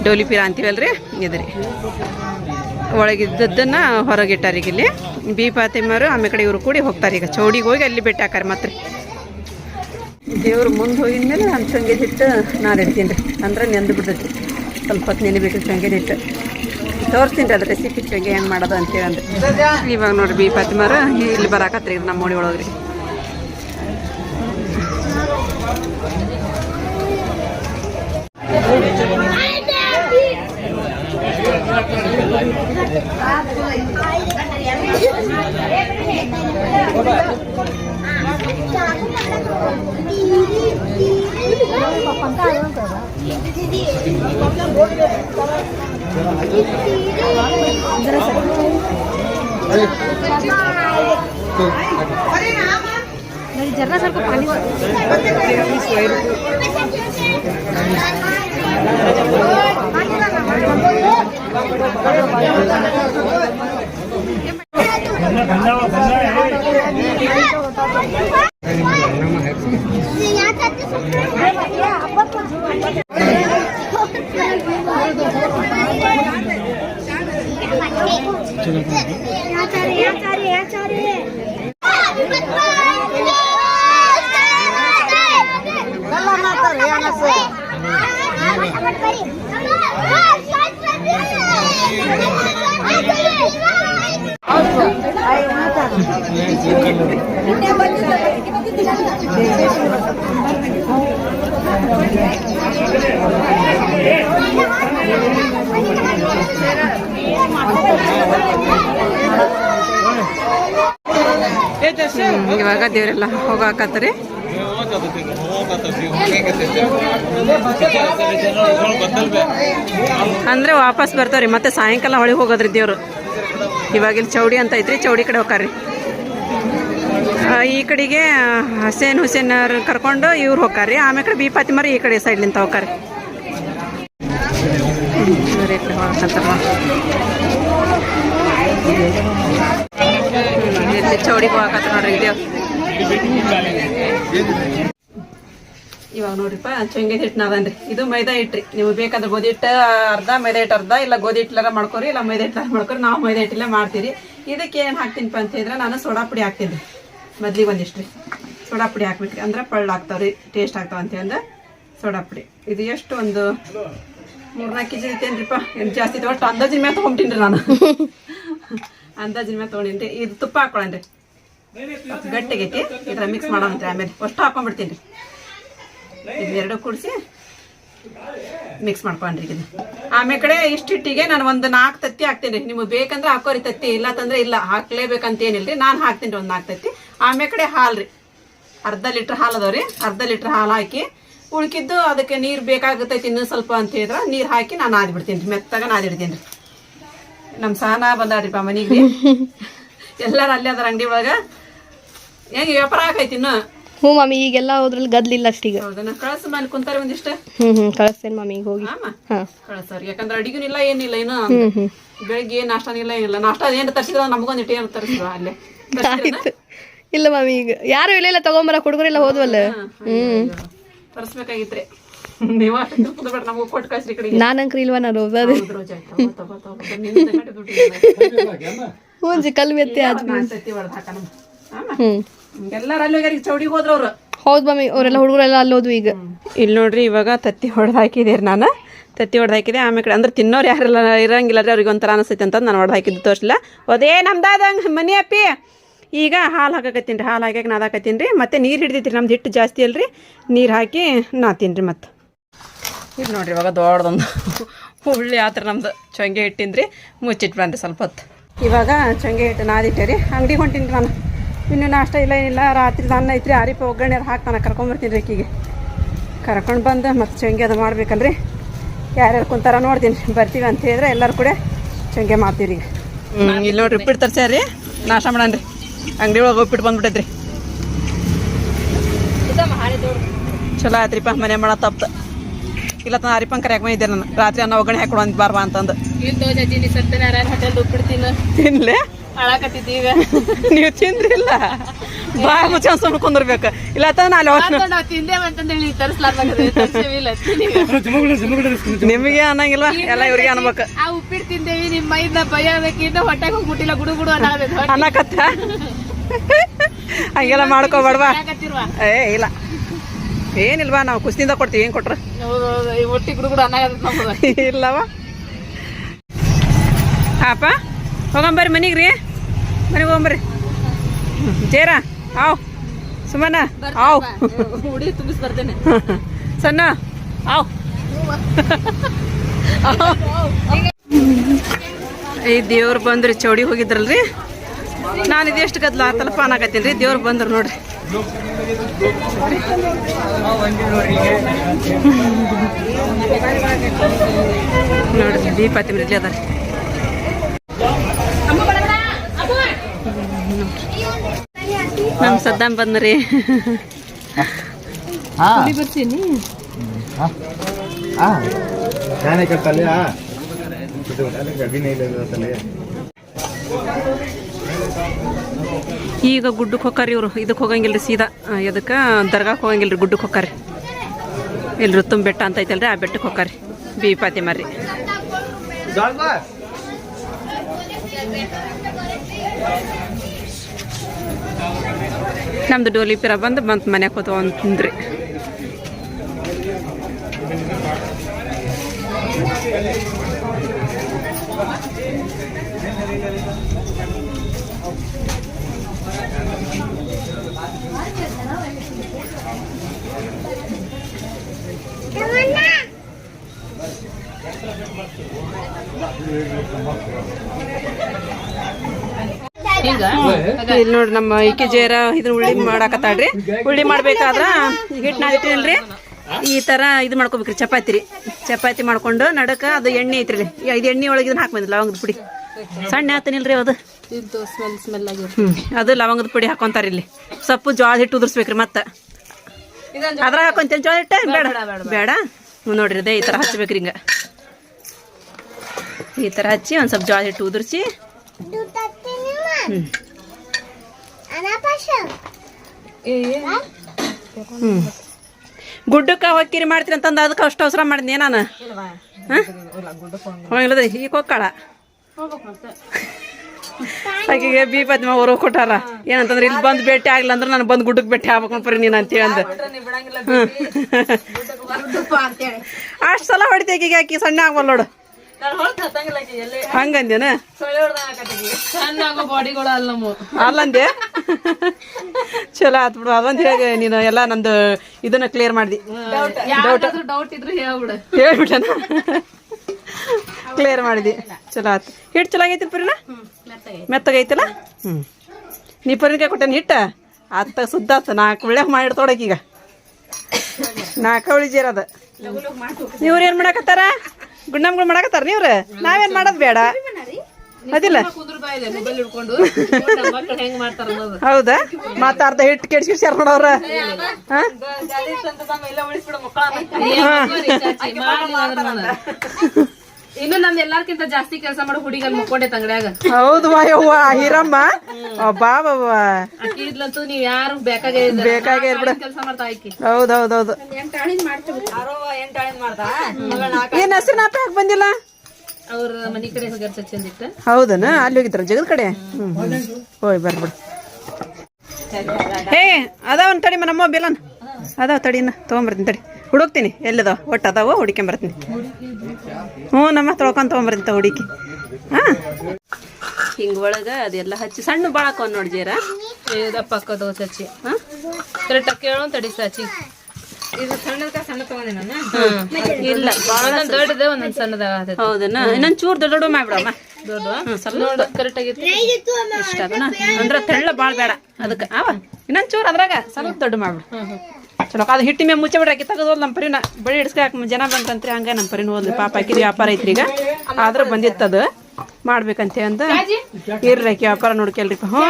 ಡೋಲಿ ಪೀರ ರೀ ಒಳಗಿದ್ದದ್ದನ್ನು ಇಟ್ಟಾರೆ ಈಗ ಇಲ್ಲಿ. ಬಿ ಪಾತಿಮ್ಮರು ಆಮೇಲೆ ಕಡೆ ಇವರು ಕೂಡಿ ಹೋಗ್ತಾರೆ ಈಗ. ಚೌಡಿಗೆ ಹೋಗಿ ಅಲ್ಲಿ ಬೆಟ್ಟ ಹಾಕಾರ ಮತ್ತೆ ದೇವ್ರು ಮುಂದೆ ಹೋಗಿದ್ಮೇಲೆ ನಾನು ಚಂಗೆ ಹಿಟ್ಟು ಇಡ್ತೀನಿ ರೀ. ಅಂದ್ರೆ ನೆಂದು ಬಿಡ್ತೈತಿ. ಸ್ವಲ್ಪ ಹೊತ್ತು ನೆನಿಬೇಕು ಚಂಗೆ ಹಿಟ್ಟು. ತೋರಿಸ್ತೀನಿ ಅದು ರೆಸಿಪಿ ಬಗ್ಗೆ ಏನು ಮಾಡೋದು ಅಂತೇಳಂದ್ರೆ ಇವಾಗ ನೋಡ್ರಿ ಬಿ ಪತ್ಮರ ಇಲ್ಲಿ ಬರಾಕತ್ರಿ ನಮ್ಮ ಮೋಡಿ ಒಳಗ್ರಿ. जरा सर को पानी ಇವಾಗ ದೇವರೆಲ್ಲ ಹೋಗಾಕತ್ರಿ ಅಂದ್ರೆ ವಾಪಸ್ ಬರ್ತಾವ್ರಿ, ಮತ್ತೆ ಸಾಯಂಕಾಲ ಹೊಳಿಗೆ ಹೋಗೋದ್ರಿ ದೇವ್ರು. ಇವಾಗ ಇಲ್ಲಿ ಚೌಡಿ ಅಂತ ಐತ್ರಿ, ಚೌಡಿ ಕಡೆ ಹೋಗ್ರಿ ಈ ಕಡೆಗೆ ಹಸೇನ್ ಹುಸೇನ್ ಅವ್ರ್ ಕರ್ಕೊಂಡು ಇವ್ರು ಹೋಗಾರಿ ಆಮೇಲೆ ಕಡೆ ಬಿ ಪಾತಿಮಾರಿ ಈ ಕಡೆ ಸೈಡ್ಲಿಂದ ಹೋಗಾರಿ ಚೌಡಿಗೆ ನೋಡ್ರಿ ಇವಾಗ ನೋಡ್ರಿಪ್ಪ, ಚಂಗೆ ಹಿಟ್ಟು ನಾದನ್ರಿ ಇದು ಮೈದಾ ಹಿಟ್ರಿ. ನೀವು ಬೇಕಾದ್ರೆ ಗೋಧಿ ಹಿಟ್ಟು ಅರ್ಧ ಮೈದಾ ಹಿಟ್ಟು ಅರ್ಧ, ಇಲ್ಲ ಗೋಧಿ ಹಿಟ್ಲಾರ ಮಾಡ್ಕೊರಿ, ಇಲ್ಲ ಮೈದಾ ಹಿಟ್ಲಾರ ಮಾಡ್ಕೊರಿ, ನಾವು ಮೈದಾ ಹಿಟ್ಟಿಲ್ಲ ಮಾಡ್ತೀರಿ. ಇದಕ್ಕೆ ಏನು ಹಾಕ್ತೀನಿಪ್ಪ ಅಂತ ಹೇಳಿದ್ರೆ ನಾನು ಸೋಡಾ ಪುಡಿ ಹಾಕ್ತೀನಿ. ಮೊದ್ಲಿಗೆ ಒಂದಿಷ್ಟು ರೀ ಸೋಡಾ ಪುಡಿ ಹಾಕ್ಬಿಟ್ರಿ. ಅಂದ್ರೆ ಪಳ್ಳು ರೀ ಟೇಸ್ಟ್ ಆಗ್ತಾವ ಅಂತ ಹೇಳಿ ಸೋಡಾ ಪುಡಿ. ಇದು ಎಷ್ಟು ಒಂದು ಮೂರ್ನಾಲ್ಕು ಕೆ ಜಿ ಐತೇನ್ರಿಪ್ಪ ಏನು ಜಾಸ್ತಿ ಒಟ್ಟು ಅಂದಾಜಿನ ಮೇಲೆ ರೀ ನಾನು. ಅಂದಾಜಿನ ಮೇಲೆ ತೊಗೊಂಡಿನ್ರಿ. ಇದು ತುಪ್ಪ ಹಾಕೊಳ್ಳೇನ್ರಿ ಗಟ್ಟಿಗೈತಿ ಇದ್ರ ಮಿಕ್ಸ್ ಮಾಡೋಣ ಆಮೇಲೆ. ಅಷ್ಟು ಹಾಕೊಂಡ್ಬಿಡ್ತೀನಿ ರೀ ಇದೆರಡು ಕೂಡಿಸಿ ಮಿಕ್ಸ್ ಮಾಡ್ಕೊಂಡ್ರಿ ಆಮೇಲೆ ಕಡೆ ಇಷ್ಟು ಹಿಟ್ಟಿಗೆ ನಾನು ಒಂದು ನಾಲ್ಕು ತತ್ತಿ ಹಾಕ್ತೀನಿ. ನಿಮಗೆ ಬೇಕಂದ್ರೆ ಹಾಕೋರಿ ತತ್ತಿ ಇಲ್ಲ ತಂದ್ರೆ ಇಲ್ಲ. ಹಾಕ್ಲೇಬೇಕಂತ ರೀ ನಾನು ಹಾಕ್ತೀನಿ ರೀ ಒಂದು ನಾಲ್ಕು ತತ್ತಿ. ಆಮೇಲೆ ಕಡೆ ಹಾಲು ರೀ. ಅರ್ಧ ಲೀಟ್ರ್ ಹಾಲು ರೀ. ಅರ್ಧ ಲೀಟ್ರ್ ಹಾಲು ಹಾಕಿ ಉಳ್ಕಿದ್ದು ಅದಕ್ಕೆ ನೀರು ಬೇಕಾಗುತ್ತೈತಿ ಇನ್ನೂ ಸ್ವಲ್ಪ ಅಂತ ಹೇಳಿದ್ರೆ ನೀರು ಹಾಕಿ ನಾನು ಆದ್ಬಿಡ್ತೀನಿ ರೀ. ಮೆತ್ತಾಗ ನಾದಿಡ್ತೀನಿ ರೀ. ನಮ್ಮ ಸಹನ ಬಂದಾಡ್ರಿಪ್ಪ ಮನೆಗೆ. ಎಲ್ಲರೂ ಅಲ್ಲೇ ಅದಾರ ಅಂಗಡಿ ಒಳಗೆ. ಹೆಂಗೆ ವ್ಯಾಪಾರ ಆಗೈತಿ ಇನ್ನು? ಹ್ಞೂ ಮಮ್ಮಿ ಈಗೆಲ್ಲ ಹೋದ್ರಲ್ಲಿ ಗದ್ಲಿಲ್ಲ ಅಷ್ಟೀಗ. ಹೌದನ ಕಳ್ಸ ಮೇಲೆ ಕುಂತಾರೆ ಒಂದಿಷ್ಟ ಹ್ಞೂ ಹ್ಞೂ ಕಳಿಸ್ತೇನೆ ಮಮ್ಮಿ ಈಗ ಹೋಗಿ. ಹಾಂ. ಯಾಕಂದ್ರೆ ಅಡಿಗೆನಿಲ್ಲ ಏನಿಲ್ಲ ಏನು ಬೆಳಿಗ್ಗೆ ನಾಷ್ಟಾನಿಲ್ಲ ಏನಿಲ್ಲ ನಾಷ್ಟ ಏನು ತರಿಸಿದ್ರ ನಮಗೊಂದಿಟ್ಟು ಏನು ತರಿಸಿದ್ರು ಅಲ್ಲೇ. ಆಯ್ತು. ಇಲ್ಲ ಮಮ್ಮಿ ಈಗ ಯಾರು ಇಲ್ಲ ಇಲ್ಲ ತಗೊಂಬರ ಹುಡುಗರೆಲ್ಲ ಹೋದ್ವಲ್ಲ. ಹ್ಞೂ ತರಿಸ್ಬೇಕಾಗಿತ್ರಿ. ನಾನಂಕ್ರಿ ಇಲ್ವಾ ನಾನು. ಹ್ಞೂ ಜಿ ಕಲ್ಲು ಎತ್ತಿ. ಹ್ಞೂ ಎಲ್ಲಾರು ಅಲ್ಲಿ ಹೋಗ್ಯಾರ ಈಗ ಚೌಡಿಗೆ ಹೋದ್ರ ಅವ್ರು. ಹೌದು ಮಮ್ಮಿ ಅವರೆಲ್ಲ ಹುಡುಗರೆಲ್ಲ ಅಲ್ಲೋದು ಈಗ. ಇಲ್ಲಿ ನೋಡ್ರಿ ಇವಾಗ ತತ್ತಿ ಹೊಡೆದು ಹಾಕಿದೆ ನಾನು. ತತ್ತಿ ಹೊಡೆದು ಹಾಕಿದೆ ಆಮೇಲೆ ಅಂದ್ರೆ ತಿನ್ನೋರು ಯಾರೆಲ್ಲ ಇರಂಗಿಲ್ಲ ರೀ ಅವ್ರಿಗೆ ಒಂಥರ ಅನಿಸ್ತೈತೆ ಅಂತ ನಾನು ಹೊಡೆದು ಹಾಕಿದ್ದು ತೋರಿಸಲಿಲ್ಲ ಅದೇ ನಮ್ದಾದಂಗೆ ಮನಿ ಅಪ್ಪಿ. ಈಗ ಹಾಲು ಹಾಕಕತ್ತೀನಿ ರೀ ಹಾಲು ಹಾಕಕ್ಕೆ ನಾದಾಕತ್ತೀನಿ ರೀ ಮತ್ತು ನೀರು ಹಿಡಿದಿತ್ತು ರೀ ನಮ್ದು ಹಿಟ್ಟು ಜಾಸ್ತಿ ಅಲ್ರಿ ನೀರು ಹಾಕಿ ನಾತೀನಿ ರೀ ಮತ್ತು. ಇದು ನೋಡ್ರಿ ಇವಾಗ ದೊಡ್ಡದೊಂದು ಹುಳ್ಳಿ ಆ ಥರ ನಮ್ದು ಚೊಂಗೆ ಹಿಟ್ಟಿಂದ್ರಿ ಮುಚ್ಚಿಟ್ಟು ಬಂದೆ ಸ್ವಲ್ಪ ಹೊತ್ತು. ಇವಾಗ ಚೊಂಗೆ ಹಿಟ್ಟು ನಾದಿಟ್ಟೆ ರೀ ಅಂಗಡಿಗೆ ಹೊಂಟೀನಿ ನಾನು. ಇನ್ನೂ ನಾಷ್ಟ ಇಲ್ಲ ಏನಿಲ್ಲ. ರಾತ್ರಿ ಅನ್ನ ಐತ್ರಿ ಆರಿಪ ಒಗ್ಗರಣೆ ಅದು ನಾನು ಕರ್ಕೊಂಬರ್ತೀನಿ ರೀ ಆಕಿಗೆ ಕರ್ಕೊಂಡು ಬಂದು ಮತ್ತು ಚಂಗೆ ಅದು ಮಾಡ್ಬೇಕಲ್ರಿ. ಯಾರ್ಯಾರು ಕುಂತಾರ ನೋಡ್ತೀನಿ ಬರ್ತೀವಿ ಅಂತ ಹೇಳಿದ್ರೆ ಎಲ್ಲರೂ ಕೂಡ ಚಂಗೆ ಮಾಡ್ತೀವಿ ಈಗ. ಇಲ್ಲಿ ನೋಡ್ರಿ ಉಪ್ಪಿಟ್ಟು ತರ್ಸ್ಯಾರ ರೀ. ನಾಷ್ಟ ಮಾಡಣ್ರಿ ಅಂಗಡಿ ಒಳಗೆ ಉಪ್ಪಿಟ್ಟು ಬಂದ್ಬಿಟ್ಟೈತ್ರಿ. ಚಲೋ ಆಯ್ತ್ರಿಪ್ಪ ಮನೆ ಮಾಡ ತಪ್ಪು. ಇಲ್ಲ ತನ ಹರಿಪಂಗ್ ಕರೆಯಾಕ ಬಂದಿದ್ದೆ ನಾನು. ರಾತ್ರಿ ಅನ್ನ ಒಗ್ಗರಣೆ ನಾ ಹೋಟೆಲ್ ಬಾರ್ಬಾ ಅಂತಂದು ತಿನ್ಲೆ? ಅಳಕತ್ತಿದ್ದೀಗ ನೀವು ತಿಂದ್ರಿಲ್ಲ? ಬಾಯ್ ಮುಚ್ಚ ಸುಮ್ಮನೆ ಕುಂದಿರ್ಬೇಕು. ಇಲ್ಲ ತನ ಅಲ್ಲಿ ಹೋಗ್ತೀನಿ ನಾವು ತಿಂದೇವೆ ಅಂತಂದೇಳಿ ತರಿಸ್ಲಾರ್ದಾಗಲ್ಲ ನಿಮಗೆ ಅನ್ನಂಗಿಲ್ಲ ಎಲ್ಲ ಇವ್ರಿಗೆ ಅನ್ಬೇಕು. ಆ ಉಪ್ಪಿಟ್ಟು ತಿಂದೇವಿ ನಿಮ್ಮ ಮೈದ ಬಯ್ಯಬೇಕಿಂದ ಹೊಟ್ಟೆಗೆ ಹೋಗ್ಬಿಟ್ಟಿಲ್ಲ ಗುಡು ಗುಡು ಅನ್ನಬೇಕು ಅನ್ನಕತ್ತ? ಹಂಗೆಲ್ಲ ಮಾಡ್ಕೋಬೇಡ್ವಾ? ಏ ಇಲ್ಲ. ಏನಿಲ್ವಾ ನಾವು ಕುಸ್ತಿಂದ ಕೊಡ್ತೀವಿ ಏನು ಕೊಟ್ರ? ಒಟ್ಟಿ ಗುಡು ಗುಡು ಅನ್ನಾಗತ್ತೆ ಇಲ್ಲವಾ? ಹಾಪ ಹೋಗಂಬರಿ ಮನೆಗೆ ರೀ ಮನೆಗೆ ಹೋಗ್ರಿ ಜೇರ ಆವ್ ಸುಮನ ಆವ್ ಉಡಿ ತುಂಬಿಸ್ ಬರ್ತೇನೆ. ಸಣ್ಣ ಆವ್ ಈ ದೇವ್ರು ಬಂದ್ರಿ ಚೌಡಿ ಹೋಗಿದ್ರಲ್ರಿ? ನಾನು ಇದೆಷ್ಟು ಗದ್ಲ ಆತಲಪ್ಪ ಅನ್ನಕತ್ತೀನಿ ರೀ ದೇವ್ರು ಬಂದ್ರು ನೋಡ್ರಿ. ನೋಡ್ರಿ ದೀಪಾತಿ ಮಿರ್ಲಿ ಅದಾರ ನಮ್ಮ ಸದ್ದಾಂ ಬಂದ್ರಿ. ಹಾ. ಬರ್ತೀನಿ. ಈಗ ಗುಡ್ಡಕ್ಕೆ ಹೋಗ್ತಾರ ಇವರು. ಇದಕ್ಕೆ ಹೋಗಂಗಿಲ್ರಿ ಸೀದಾ. ಎದಕ್ಕೆ? ದರ್ಗಾಕ್ ಹೋಗಂಗಿಲ್ರಿ ಗುಡ್ಡಕ್ಕೆ ಹೋಗ್ತಾರ ಇಲ್ಲಿ ಋತುಂ ಬೆಟ್ಟ ಅಂತ ಐತಲ್ರಿ ಆ ಬೆಟ್ಟಕ್ಕೆ ಹೋಗ್ತಾರ ಬಿ ಪಾತಿ ರೀ ನಮ್ದು ಡೋಲಿ ಪಿರ ಬಂದು ಬಂತು ಮನ್ಯಾಗ ಕೂತು ಅಂತಂದ್ರಿ ಇಲ್ಲಿ ನೋಡ್ರಿ ನಮ್ಮ ಈಕೆ ಜೇರ ಇದನ್ನ ಉಳ್ಳಿ ಮಾಡಾಕತ್ತಾಳ್ರಿ. ಉಳ್ಳಿ ಮಾಡ್ಬೇಕಾದ್ರ ಹಿಟ್ಟು ನಾದಿಟ್ಟಿಲ್ರಿ ಈ ತರ ಇದು ಮಾಡ್ಕೋಬೇಕ್ರಿ ಚಪಾತಿ ರೀ. ಚಪಾತಿ ಮಾಡ್ಕೊಂಡು ನಡಕ ಅದು ಎಣ್ಣೆ ಐತ್ರಿ ಇದು ಎಣ್ಣೆ ಒಳಗೆ ಇದನ್ನ ಹಾಕ್ಬಂದ್ರಿ ಲವಂಗದ ಪುಡಿ. ಸಣ್ಣ ಆತನಿಲ್ರಿ ಅದು. ಅದು ಲವಂಗದ ಪುಡಿ ಹಾಕೊಂತಾರ ಇಲ್ಲಿ. ಸೊಪ್ಪು ಜೋಳ ಹಿಟ್ಟು ಉದುರ್ಸ್ಬೇಕ್ರಿ ಮತ್ತೆ. ಅದ್ರ ಹಾಕೊಂತೇನೆ ಜೋಳ ಹಿಟ್ಟ? ಬೇಡ ಬೇಡ. ನೋಡ್ರಿ ಅದೇ ಈ ತರ ಹಚ್ಬೇಕ್ರಿ ಹಿಂಗ. ಈ ತರ ಹಚ್ಚಿ ಒಂದ್ ಸ್ವಲ್ಪ ಜೋಳ ಹಿಟ್ಟು ಉದುರ್ಸಿ. ಹ್ಮ್. ಹ್ಮ್ ಗುಡ್ಡಕ್ಕೆ ಹೊಕ್ಕಿರಿ ಮಾಡ್ತೀನಿ ಅಂತಂದು ಅದಕ್ಕೆ ಅಷ್ಟು ಅವಸರ ಮಾಡಿದ್ನಿ ನಾನು. ಹೋಗಿಲ್ಲದ ಈಗ ಹೋಗ್ಕಾಳ. ಆಕೆಗೆ ಬಿ ಪದ್ಮ ಅವರು ಕೊಟ್ಟಾರ. ಏನಂತಂದ್ರೆ ಇಲ್ಲಿ ಬಂದು ಭೇಟಿ ಆಗ್ಲಿಲ್ಲ ಅಂದ್ರೆ ನಾನು ಬಂದು ಗುಡ್ಡಕ್ಕೆ ಭೇಟಿ ಆಗ್ಬೇಕು ಪರಿ ನೀನು ಅಂತೇಳಿ ಅಂದ. ಅಷ್ಟು ಸಲ ಹೊಡಿತೆ ಆಕಿಗೆ ಆಕಿ ಸಣ್ಣ ಆಗ್ಬಲ್ಲ ನೋಡು. ಹಂಗಂದೇನ ಅಲ್ಲಂದೆ? ಚಲೋ ಆತ್ ಬಿಡು ಅದೊಂದು ಹೇಗೆ ನೀನು ಎಲ್ಲ ನಂದು ಇದನ್ನ ಕ್ಲಿಯರ್ ಮಾಡಿದಿ. ಡೌಟ್ ಡೌಟ್ ಇದ್ರೆ ಹೇಳ್ಬಿಡು. ಹೇಳ್ಬಿಟ್ಟನ ಕ್ಲಿಯರ್ ಮಾಡಿದಿ. ಚಲೋ ಆತ್. ಹಿಟ್ಟು ಚಲೋ ಆಗೈತಿ ಪುರಿನ? ಮೆತ್ತಗೈತಿಲ್ಲ ಹ್ಞೂ ನೀ ಪುರಿನಕಾಯಿ ಕೊಟ್ಟೇನು ಹಿಟ್ಟ? ಅತ್ತ ಸುದ್ದ ಆತ ನಾಲ್ಕು ಒಳ್ಳೆ ಮಾಡಿಡ್ತೋಡಕೀಗ ನಾಲ್ಕು ಅವಳಿ ಜೇರದ ಇವ್ರು ಏನು ಮಾಡಕತ್ತಾರ? ಗುಂಡಮ್ಗಳು ಮಾಡಕತ್ತಾರ ನೀವ್ರ? ನಾವೇನ್ ಮಾಡೋದ್ ಬೇಡ. ಅದಿಲ್ಲ. ಹೌದಾ? ಅರ್ಧ ಹಿಟ್ಟು ಶೇರ್ ನೋಡವ್ರ ಹಾ? ಇನ್ನು ನಂದು ಎಲ್ಲಾರ್ಕಿಂತ ಜಾಸ್ತಿ ಕೆಲಸ ಮಾಡೋ ಹುಡುಗಲ್ ಮುಕ್ಕೊಂಡೆ ತಂಗಡ್ಯಾಗ ಹೌದು ಯವ್ವ ಹಿರಮ್ಮ. ಬಾ ಬಾಬಾ ಅಕ್ಕಿ ಇದ್ಲಂತೂ ನೀವ್ ಯಾರು ಬೇಕಾಗೇ ಬೇಕಾಗೇ ಇರ್ಬಿಡ. ಕೆಲಸ ಮಾಡ್ತಾ ಆಕಿ ಹೌದು ಹೌದ್ ಹೌದು ಏನ್ ಹೆಸರು ನಾಪ ಯಾಕೆ ಬಂದಿಲ್ಲ? ಅವ್ರ ಮನಿ ಕಡೆ ಹೋಗ್ಯಾರ ಸಚಿಂದಿಟ್ಟ ಹೌದನ? ಅಲ್ಲಿ ಹೋಗಿದ್ರ ಜಗದ ಕಡೆ? ಹೋಯ್ ಬರ್ಬಿಡ ಹೇ ಅದಾವ ಒಂದ್ ತಡಿ ನಮ್ಮ ಬೇಲನ್ ಅದಾವ ತಡಿನ ತಗೊಂಬರ್ತೀನಿ ತಡಿ. ಹುಡುಕ್ತೀನಿ. ಎಲ್ಲದ ಒಟ್ಟು ಅದಾವ ಹುಡ್ಕೊಂಬರ್ತೀನಿ ಹ್ಞೂ ನಮ್ಮ ತೊಳ್ಕೊಂಡ್ ತೊಗೊಂಬರ್ತೀನಿ ಹುಡುಕಿ. ಹಾ? ಹಿಂಗ ಒಳಗ ಅದೆಲ್ಲ ಹಚ್ಚಿ ಸಣ್ಣ ಬಾಳಕ ನೋಡಿ ಜೇರ. ದಪ್ಪ ಹಾಕೋದು ಸಚಿ ಹಾ? ಕರೆಕ್ಟ್ ಕೇಳೋ ತಡಿ ಸಚಿ ಇದು ಸಣ್ಣದ ಸಣ್ಣ ತಗೊಂಡೆ ನಾನು? ಇಲ್ಲ ಒಂದೊಂದ್ ದೊಡ್ಡದ ಒಂದೊಂದ್ ಸಣ್ಣದ ಹೌದನ? ಇನ್ನೊಂದ್ ಚೂರ್ ದೊಡ್ಡ ದೊಡ್ಡ ಮಾಡ್ಬಿಡಮ್ಮ ದೊಡ್ಡ ಸ್ವಲ್ಪ ನೋಡು ಕರೆಕ್ಟ್ ಆಗೈತಿ ಇಷ್ಟ ಅಂದ್ರ ತೆಳ್ಳ ಬಾಳ ಬೇಡ. ಅದಕ್ಕೆ ಅವ ಇನ್ನೊಂದ್ ಚೂರ್ ಅದ್ರಾಗ ಸ್ವಲ್ಪ ದೊಡ್ಡ ಮಾಡ್ಬಿಡು. ಚಲೋ. ಅದು ಹಿಟ್ಟಿ ಮೇಲೆ ಮುಚ್ಚೆ ಬಿಡ್ರಿ, ಆಕಿ ತೆಗೆದು ನಮ್ಮ ಪರಿನ ಬಳಿ ಹಿಡ್ಸ್ಕಾಕ ಜನ ಬಂತಂತ್ರಿ. ಹಂಗ ನಮ್ಮ ಪರಿನ ಹೋದ್ರಿ ಪಾಪ ಆಕಿದ್ ವ್ಯಾಪಾರ ಐತ್ರಿ ಈಗ. ಆದ್ರ ಬಂದಿತ್ತದು ಮಾಡ್ಬೇಕಂತೆ ಅಂತ ಇರ್ರಿ ಆಕಿ ವ್ಯಾಪಾರ ನೋಡ್ಕೆಲ್ರಿಪ್ಪ ಹ್ಞೂ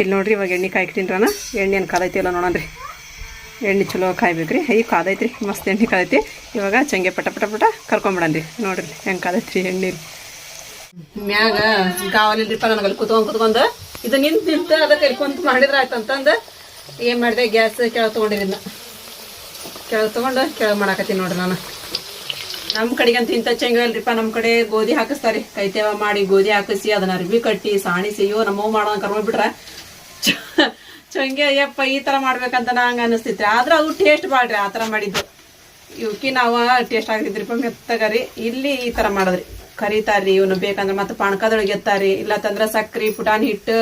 ಇಲ್ಲಿ ನೋಡ್ರಿ ಇವಾಗ ಎಣ್ಣೆ ಕಾಯ್ಕಿಟ್ಟಿನ್ರಿ ನಾನು ಎಣ್ಣೆ ಏನು ಕಾದೈತಿ ಇಲ್ಲ ನೋಡನ್ರಿ. ಎಣ್ಣೆ ಚಲೋ ಕಾಯ್ಬೇಕ್ರಿ. ಈಗ ಕಾದೈತ್ರಿ. ಮಸ್ತ್ ಎಣ್ಣೆ ಕಾದೈತಿ. ಇವಾಗ ಚಂಗೆ ಪಟ ಪಟ ಪಟ ಕರ್ಕೊಂಬಿಡನ್ರಿ. ನೋಡ್ರಿ ಹೆಂಗೆ ಕಾದೈತ್ರಿ ಎಣ್ಣೆ. ಮ್ಯಾಗ ಕಾವಲಿಲ್ರಿಪ್ಪ ನನಗೆ ಅಲ್ಲಿ ಕುತ್ಕೊಂಡ್ ಕುತ್ಕೊಂಡು. ಇದು ನಿಂತ ನಿಂತ ಅದಕ್ಕೆ ಇಲ್ಲಿ ಮಾಡಿದ್ರೆ ಮಾಡಿದ್ರ ಆಯ್ತು ಏನ್ ಮಾಡಿದೆ? ಗ್ಯಾಸ್ ಕೆಳಗೆ ತೊಗೊಂಡಿರಿದ್ನ ಕೆಳಗೆ ತೊಗೊಂಡು ಕೆಳಗೆ ಮಾಡಾಕತ್ತೀನಿ ನೋಡ್ರಿ ನಾನು. ನಮ್ಮ ಕಡೆಗಂತ ಇಂಥ ಚಂಗ ನಮ್ಮ ಕಡೆ ಗೋಧಿ ಹಾಕಿಸ್ತಾರೆ. ಕೈತೇವ ಮಾಡಿ ಗೋಧಿ ಹಾಕಿಸಿ, ಅದನ್ನ ಅರ್ಬಿ ಕಟ್ಟಿ ಸಾಣಿಸಿ ಅಯ್ಯೋ ನಮ್ಮವ್ ಮಾಡೋಣ ಕರ್ಕೊಂಡ್ಬಿಟ್ರ ಚಂಗೆ ಅಯ್ಯಪ್ಪ, ಈ ತರ ಮಾಡ್ಬೇಕಂತ ನಂಗೆ ಅನಿಸ್ತೈತ್ರಿ. ಆದ್ರೆ ಅವು ಟೇಸ್ಟ್ ಬಾಳ್ರಿ, ಆ ಥರ ಮಾಡಿದ್ದು. ಇವಕ್ಕಿ ನಾವು ಟೇಸ್ಟ್ ಆಗಿದ್ರಿಪ್ಪ ಮೆತ್ತಗರಿ. ಇಲ್ಲಿ ಈ ತರ ಮಾಡಿದ್ರಿ. ಕರಿತಾರ್ರಿ, ಇವನು ಬೇಕಂದ್ರೆ ಮತ್ತೆ ಪಾಣಕದೊಳಗೆ ಎತ್ತಾರಿ ತಂದ್ರೆ ಸಕ್ರಿ, ಪುಟಾಣಿ ಹಿಟ್ಟು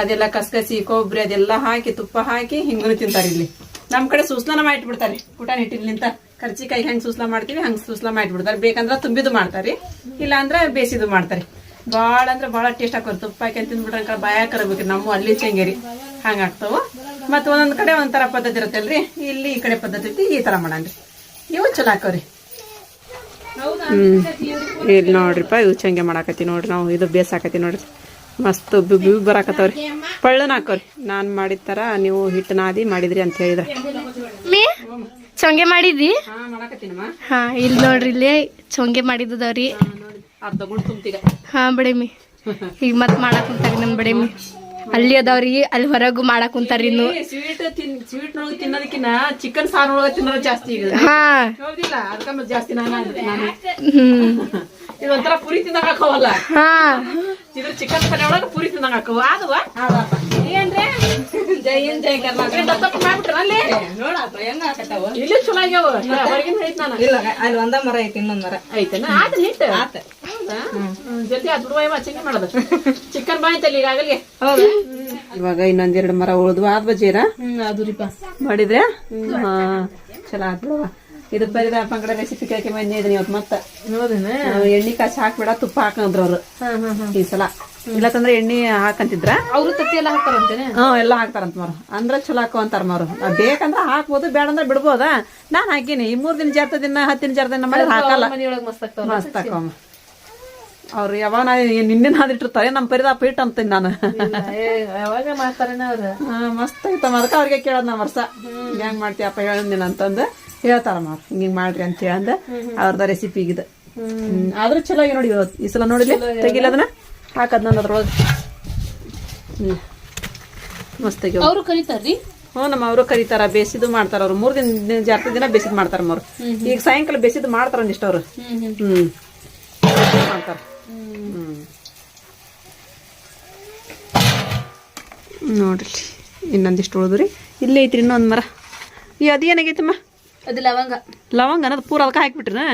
ಅದೆಲ್ಲ ಕಸಕಸಿ ಕೊಬ್ಬರಿ ಅದೆಲ್ಲ ಹಾಕಿ, ತುಪ್ಪ ಹಾಕಿ ಹಿಂಗನು ತಿಂತಾರೆ ಇಲ್ಲಿ. ನಮ್ಮ ಕಡೆ ಸೂಸ್ಲಾನ ಮಾಡಿಟ್ಬಿಡ್ತಾರೆ. ಪುಟಾಣಿ ಹಿಟ್ಟಿಲಿಂತ ಕರ್ಚಿಕಾಯಿ ಹೆಂಗೆ ಸೂಸ್ಲಾ ಮಾಡ್ತೀವಿ, ಹಂಗೆ ಸೂಸ್ಲಾ ಮಾಡಿಟ್ಬಿಡ್ತಾರೆ. ಬೇಕಂದ್ರೆ ತುಂಬಿದು ಮಾಡ್ತಾರೆ ಇಲ್ಲ ಅಂದ್ರೆ ಬೇಸಿದು ಮಾಡ್ತಾರೆ. ಭಾಳ ಅಂದ್ರೆ ಭಾಳ ಟೇಸ್ಟ್ ಹಾಕೋರು ತುಪ್ಪ ಹಾಕಿ ತಿಂದ್ಬಿಟ್ರೆ ಬಾಯ ಕರಬೇಕು ನಮ್ಮ ಅಲ್ಲಿ ಚೆಂಗೇರಿ ಹಂಗೆ ಆಗ್ತಾವ. ಮತ್ತು ಒಂದೊಂದು ಕಡೆ ಒಂಥರ ಪದ್ಧತಿ ಇರತ್ತಲ್ರಿ ಇಲ್ಲಿ ಈ ಕಡೆ ಪದ್ಧತಿ ಐತಿ ಈ ತರ ರೀ. ಇವು ಚಲೋ ಹಾಕೋರಿ ಹ್ಞೂ ಇಲ್ಲಿ ನೋಡ್ರಿಪ್ಪ, ಇವು ಚಂಗೆ ಮಾಡಾಕತ್ತಿ ನೋಡ್ರಿ ನಾವು. ಇದು ಬೇಸಾಕತ್ತಿ ನೋಡ್ರಿ. ಮಸ್ತ್ ಬಿ ಬರಾಕತ್ತವ್ರಿ. ಪಳ್ಳನ ಹಾಕೋರಿ. ನಾನು ಮಾಡಿದ ಥರ ನೀವು ಹಿಟ್ಟು ನಾದಿ ಮಾಡಿದ್ರಿ ಅಂತ ಹೇಳಿದ್ರೆ. ಚೊಂಗೆ ಮಾಡಿದಿ ಹಾಂ ಇಲ್ಲಿ ನೋಡ್ರಿ ಇಲ್ಲಿ ಚೊಂಗೆ ಮಾಡಿದ್ದವ್ರಿ. ಹಾ ಬಡೇಮಿ ಈಗ ಮತ್ ಮಾಡಕ್ ಕುಂತಾರಿ ನಮ್ ಬಡೇಮಿ ಅಲ್ಲಿ ಅದಾವ್ರಿ ಅಲ್ಲಿ ಹೊರಗು ಮಾಡಕ್ ಕುಂತಾರಿ ಇನ್ನು. ಸ್ವೀಟ್ ತಿನ್ ಸ್ವೀಟ್ ನೊಳಗೆ ತಿನ್ನೋದಕ್ಕಿನ್ನ ಚಿಕನ್ ಸಾರು ಒಳಗೆ ತಿನ್ನೋದು ಜಾಸ್ತಿ ಈಗ. ಹಾ. ಹೌದಿಲ್ಲ ಅದಕ್ಕೆ ಮತ್ತೆ ಜಾಸ್ತಿ ನಾನು ನಾನು. ಹ್ಮ್. ಇದು ಒಂಥರ ಪುರಿ ತಿಂದಂಗ ಹಾಕವಲ್ಲ. ಹಾ. ಇದ್ರ ಚಿಕನ್ ಪಲ್ಯ ಒಳಗೆ ಪುರಿ ತಿಂದಂಗ ಹಾಕವ. ಆದವ ಏನ್ರಿ? ಜೈ ಏನ್ ಜೈ ಕರ್ನಾಟಕ. ದತ್ತಪ್ಪ ಮಾಡ್ಬಿಟ್ರ ಅಲ್ಲಿ? ನೋಡಪ್ಪ ಹೆಂಗ ಹಾಕತ್ತಾವ? ಇಲ್ಲಿ ಚಲೋ ಆಗ್ಯಾವ. ಹೊರಗಿನ ಐತ್ ನಾನು. ಇಲ್ಲ ಅಲ್ಲಿ ಒಂದ ಮರ ಐತಿ ಇನ್ನೊಂದ್ ಮರ. ಐತನ? ಆತ ಹಿಟ್ಟು ಆತ. ಬಿಡುವ ಇವ ಚಿಕನ್ ಮಾಡೋದು. ಚಿಕನ್ ಬಾಯ್ತಲ್ಲ ಈಗಾಗಲೇ ಇವಾಗ ಇನ್ನೊಂದೆರಡು ಮರ ಉಳಿದ್ವ ಆದ್ ಬಜೀರ? ಅದು ರೀಪ. ಮಾಡಿದ್ರೆ? ಚಲೋ ಬಿಡವ ಇದು ಬರೀದ ಕಡೆ ರೆಸಿಪಿ ಕೇಳ್ಕೆ ಬಂದಿದ್ದೀನಿ ಇವತ್ತು ಮತ್ತೆ. ಮತ್ತ ಆ, ಎಣ್ಣೆ ಕಾಸು ಹಾಕ್ಬೇಡ ತುಪ್ಪ ಹಾಕಂದ್ರ ಅವ್ರು. ಈ ಸಲ. ಇಲ್ಲಕಂದ್ರೆ ಎಣ್ಣೆ ಹಾಕಂತಿದ್ರ? ಅವ್ರು ತತ್ತಿ ಎಲ್ಲ ಹಾಕ್ತಾರಂತೇನೆ? ಹ್ಞೂ ಎಲ್ಲ ಹಾಕ್ತಾರಂತ ಮಾರು ಅಂದ್ರೆ ಚಲೋ ಹಾಕೋ ಅಂತಾರ ಮಾರು ಬೇಕಂದ್ರೆ ಹಾಕ್ಬೋದು ಬೇಡ ಅಂದ್ರೆ ಬಿಡ್ಬೋದ? ನಾನ್ ಹಾಕಿನಿ. ಈ ಮೂರ್ ದಿನ ಜಾರ್ತ ದಿನ ಹತ್ತಿನ ಜಾರ್ತ ದಿನ ಮಾಡಿ ಹಾಕಲ್ಲ. ಮನಿಯೊಳಗ್ ಮಸ್ತ್ ಆಗ್ತಾವ ಮಸ್ತ್ ಹಾಕೋಮ್ಮ ಅವ್ರು ಯಾವಾಗ ನಿನ್ನೆ ಹಾದಿಟ್ಟಿರ್ತಾರೆ ನಮ್ಮ ಪರಿದ ಪೀಟ್ ಅಂತೀನಿ ನಾನು. ಯಾವಾಗ ಮಾಡ್ತಾರೇನ ಅವ್ರ. ಆ, ಮಸ್ತ್ ಐತಮ್ಮ. ಅದಕ್ಕೆ ಅವ್ರಿಗೆ ಕೇಳೋದ್ ನಾ ವರ್ಷ. ಹೆಂಗ್ ಮಾಡ್ತೀಯಪ್ಪ ನೀನ್ ಅಂತಂದು ಹೇಳ್ತಾರಮ್ಮ ಅವ್ರು. ಹಿಂಗ್ ಮಾಡ್ರಿ ಅಂತ ಹೇಳಂದ ಅವ್ರದ ರೆಸಿಪಿ ಇದು ಆದ್ರೂ ಚಲೋ ಆಗಿ ನೋಡಿ ಈ ಸಲ ನೋಡಿಲಿ ತೆಗಿಲ್ಲ ಅದನ್ನ? ಹಾಕದ್ ನಾನು ಅದ್ರೊಳಗೆ. ಮಸ್ತ್ ಆಗ್ಯಾವ ಅವ್ರು ಕಲಿತಾರ್ರಿ? ಹ್ಞೂ ನಮ್ಮ ಅವರು ಕರೀತಾರ ಬೇಸಿದು ಮಾಡ್ತಾರ ಅವ್ರು. ಮೂರ್ ದಿನ ಜಾಸ್ತಿ ದಿನ ಬೇಸಿದ್ ಮಾಡ್ತಾರ ಅವ್ರು. ಈಗ ಸಾಯಂಕಾಲ ಬೇಸಿದ್ ಮಾಡ್ತಾರ ಒಂದಿಷ್ಟು ಅವ್ರು ಹ್ಮ್. ಮಾಡ್ತಾರ. ನೋಡ್ರಿ ಇನ್ನೊಂದಿಷ್ಟು ಉಳಿದ್ರಿ ಇಲ್ಲೇ ಐತ್ರಿ ಇನ್ನೊಂದ್ ಮರ. ಈ ಅದೇನಾಗೈತಮ್ಮ ಅದು ಲವಂಗ. ಲವಂಗ ಅನ್ನೋದು ಪೂರ ಅದಕ್ಕೆ ಹಾಕ್ಬಿಟ್ರಿ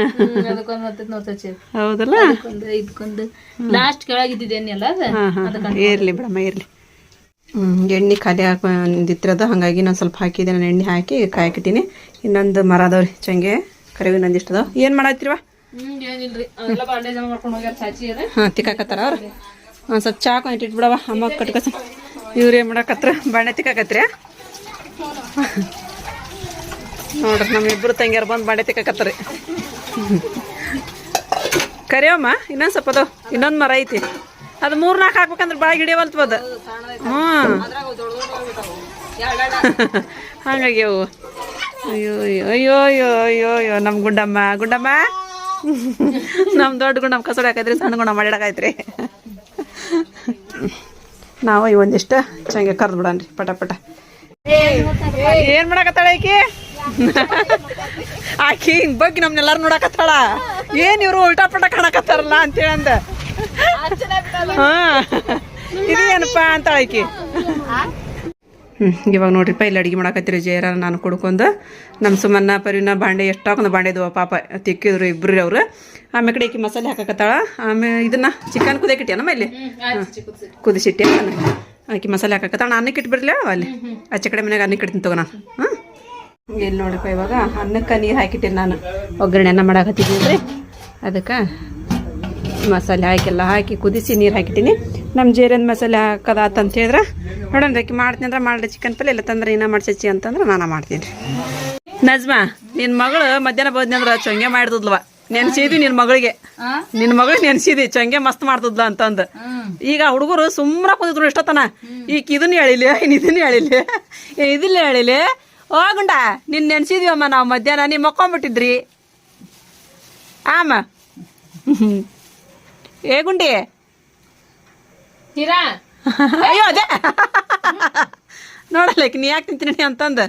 ಅದಕ್ಕೊಂದ್ ನೋಡ್ತಚ್ಚಿ ಹೌದಲ್ಲ? ಇದಕ್ಕೊಂದು ಲಾಸ್ಟ್ ಅದ? ಹಾ ಇರ್ಲಿ ಬಿಡಮ್ಮ ಇರ್ಲಿ. ಹ್ಮ್ ಎಣ್ಣೆ ಖಾಲಿ ಹಾಕೊಂಡಿತ್ತಿರದ ಹಂಗಾಗಿ ನಾನು ಸ್ವಲ್ಪ ಹಾಕಿದ್ದೆ ನಾನು ಎಣ್ಣೆ ಹಾಕಿ ಕಾಯಕ್ಕಿಟ್ಟಿನಿ ಇನ್ನೊಂದು ಮರ ಅದಾವ್ರಿ ಚಂಗೆ. ಕರಿವಿ ಒಂದಿಷ್ಟು ಅದಾವ. ಏನು ಮಾಡತ್ತೀವ ಹಾಂ, ತಿಕ್ಕಾಕತ್ತಾರ ಅವ್ರು? ಒಂದು ಸ್ವಲ್ಪ ಚಾಕು ಇಟ್ಬಿಡವ ಅಮ್ಮ ಕಟ್ಕೊಸ. ಇವ್ರು ಏನು ಮಾಡಕತ್ರ? ಬಾಣೆ ತಿಕ್ಕಾಕತ್ರಿ? ನೋಡ್ರಿ ನಮ್ಮ ಇಬ್ಬರು ತಂಗಿಯರು ಬಂದು ಬಾಂಡೆ ತಿಕ್ಕಾಕತ್ತರಿ. ಕರಿಯಮ್ಮ, ಇನ್ನೊಂದು ಸ್ವಲ್ಪ ಅದು ಇನ್ನೊಂದು ಮರ ಐತಿ. ಅದು ಮೂರು ನಾಲ್ಕು ಹಾಕ್ಬೇಕಂದ್ರೆ ಭಾಳ ಹಿಡಿಯವಲ್ತು ಅದು ಹ್ಞೂ ಹಂಗಾಗಿ ಅವು. ಅಯ್ಯೋ ಅಯ್ಯೋ ಅಯ್ಯೋ ಅಯ್ಯೋ ಅಯ್ಯೋ ಅಯ್ಯೋ ನಮ್ಮ ಗುಂಡಮ್ಮ. ಗುಂಡಮ್ಮ? ನಮ್ಮ ದೊಡ್ಡ ಗುಂಡಮ್ಮ ಕಸಡ ಹಾಕೈತ್ರಿ ಸಣ್ಣ ಗುಣ ಮಾಡಿಡಕೈತ್ರಿ ನಾವು ಈ ಒಂದಿಷ್ಟು ಚಂಗೆ ಕರ್ದು ಬಿಡನ್ರಿ ಪಟ ಪಟ. ಏನ್ ಮಾಡಕತ್ತಾಳೆ ಆಕಿ? ಆಕಿ ಹಿಂಗ್ ಬಗ್ಗೆ ನಮ್ನೆಲ್ಲಾರು ನೋಡಕತ್ತಾಳ. ಏನ್ ಇವ್ರು ಉಲ್ಟಾ ಪಟ ಕಾಣಕತ್ತಾರಲ್ಲ ಅಂತೇಳಿ ಅಂದ ಹಾ. ಇದೇನಪ್ಪ ಅಂತಾಳ ಆಕಿ? ಹ್ಮ್ ಇವಾಗ ನೋಡ್ರಿಪ್ಪ ಇಲ್ಲಿ ಅಡುಗೆ ಮಾಡಕತ್ತೀರಿ ಜೇರ ನಾನು ಕುಡ್ಕೊಂಡು. ನಮ್ಮ ಸುಮ್ಮನ ಪರಿನ ಬಾಂಡೆ ಎಷ್ಟು ಹಾಕೊಂಡು ಬಾಂಡೆ ಇದ್ವು ಪಾಪ ತಿಕ್ಕಿದ್ರು ಇಬ್ಬರು ಅವರು. ಆಮೇಲೆ ಕಡೆ ಈಕಿ ಮಸಾಲೆ ಹಾಕಕತ್ತಾಳ. ಆಮೇಲೆ ಇದನ್ನ ಚಿಕನ್ ಕುದಿಯಕಿಟ್ಟಿಯನಮ್ಮ ಇಲ್ಲಿ? ಕುದಿಸಿಟ್ಟೆ ಆಕಿ ಮಸಾಲೆ ಹಾಕಕತ್ತಾಳ. ನಾನು ಅನ್ನಕ್ಕೆ ಇಟ್ಬಿಡ್ಲಿ ಅಲ್ಲಿ. ಆಚೆ ಕಡೆ ಮನೆಗೆ ಅನ್ನಕ್ಕೆ ಇಡ್ತೀನಿ ತಗೋ ನಾನು. ಹಾಂ ಇಲ್ಲಿ ನೋಡ್ರಿಪ್ಪ ಇವಾಗ ಅನ್ನಕ್ಕೆ ನೀರು ಹಾಕಿಟ್ಟಿನಿ ನಾನು. ಒಗ್ಗರಣೆನ ಮಾಡಾಕತ್ತಿದ್ದೀನಿ ರೀ ಅದಕ್ಕೆ ಮಸಾಲೆ ಹಾಕಿಲ್ಲ ಹಾಕಿ ಕುದಿಸಿ ನೀರು ಹಾಕಿಟ್ಟಿನಿ. ನಮ್ಮ ಜೇರಿನ ಮಸಾಲೆ ಹಾಕದಾತ ಅಂತ ಹೇಳಿದ್ರೆ? ನೋಡೋಣ ರೀ ಮಾಡ್ತೀನಿ ಅಂದ್ರೆ ಚಿಕನ್ ಪಲ್ಯ ಇಲ್ಲ ತಂದ್ರೆ ಇನ್ನ ಮಾಡ್ಸಚ್ಚಿ ಅಂತಂದ್ರೆ ನಾನು ಮಾಡ್ತೀನಿ ರೀ. ನಜ್ಮಾ ನಿನ್ನ ಮಗಳು ಮಧ್ಯಾಹ್ನ ಬಂದ್ನಿ ಅಂದ್ರೆ ಚೊಂಗೆ ಮಾಡಿದ್ಲವ ನೆನ್ಸಿದಿ ನಿನ್ನ ಮಗಳಿಗೆ. ನಿನ್ನ ಮಗಳು ನೆನ್ಸಿದಿ ಚೊಂಗೆ ಮಸ್ತ್ ಮಾಡ್ತಿದ್ಲ ಅಂತಂದು. ಈಗ ಹುಡುಗರು ಸುಮ್ಮನೆ ಕುಂದಿದ್ರು ಇಷ್ಟತನ ಈಗ ಇದನ್ನ ಹೇಳಿಲಿ ಇನ್ನು ಇದನ್ನ ಹೇಳಿಲಿ ಇದನ್ನ ಹೇಳಿಲಿ ಹೋಗುಂಡ ನಿನ್ನ ನೆನ್ಸಿದೀವಮ್ಮ ನಾವು ಮಧ್ಯಾಹ್ನ ನೀವು ಮಕ್ಕೊಂಬಿಟ್ಟಿದ್ರಿ. ಆಮ. ಏ ಗುಂಡಿ ಹೀರಾ ಅಯ್ಯೋ ಅದೇ. ನೋಡಲ್ಲ ನೀ ಯಾಕೆ ತಿಂತೀನಿ ಅಂತಂದು?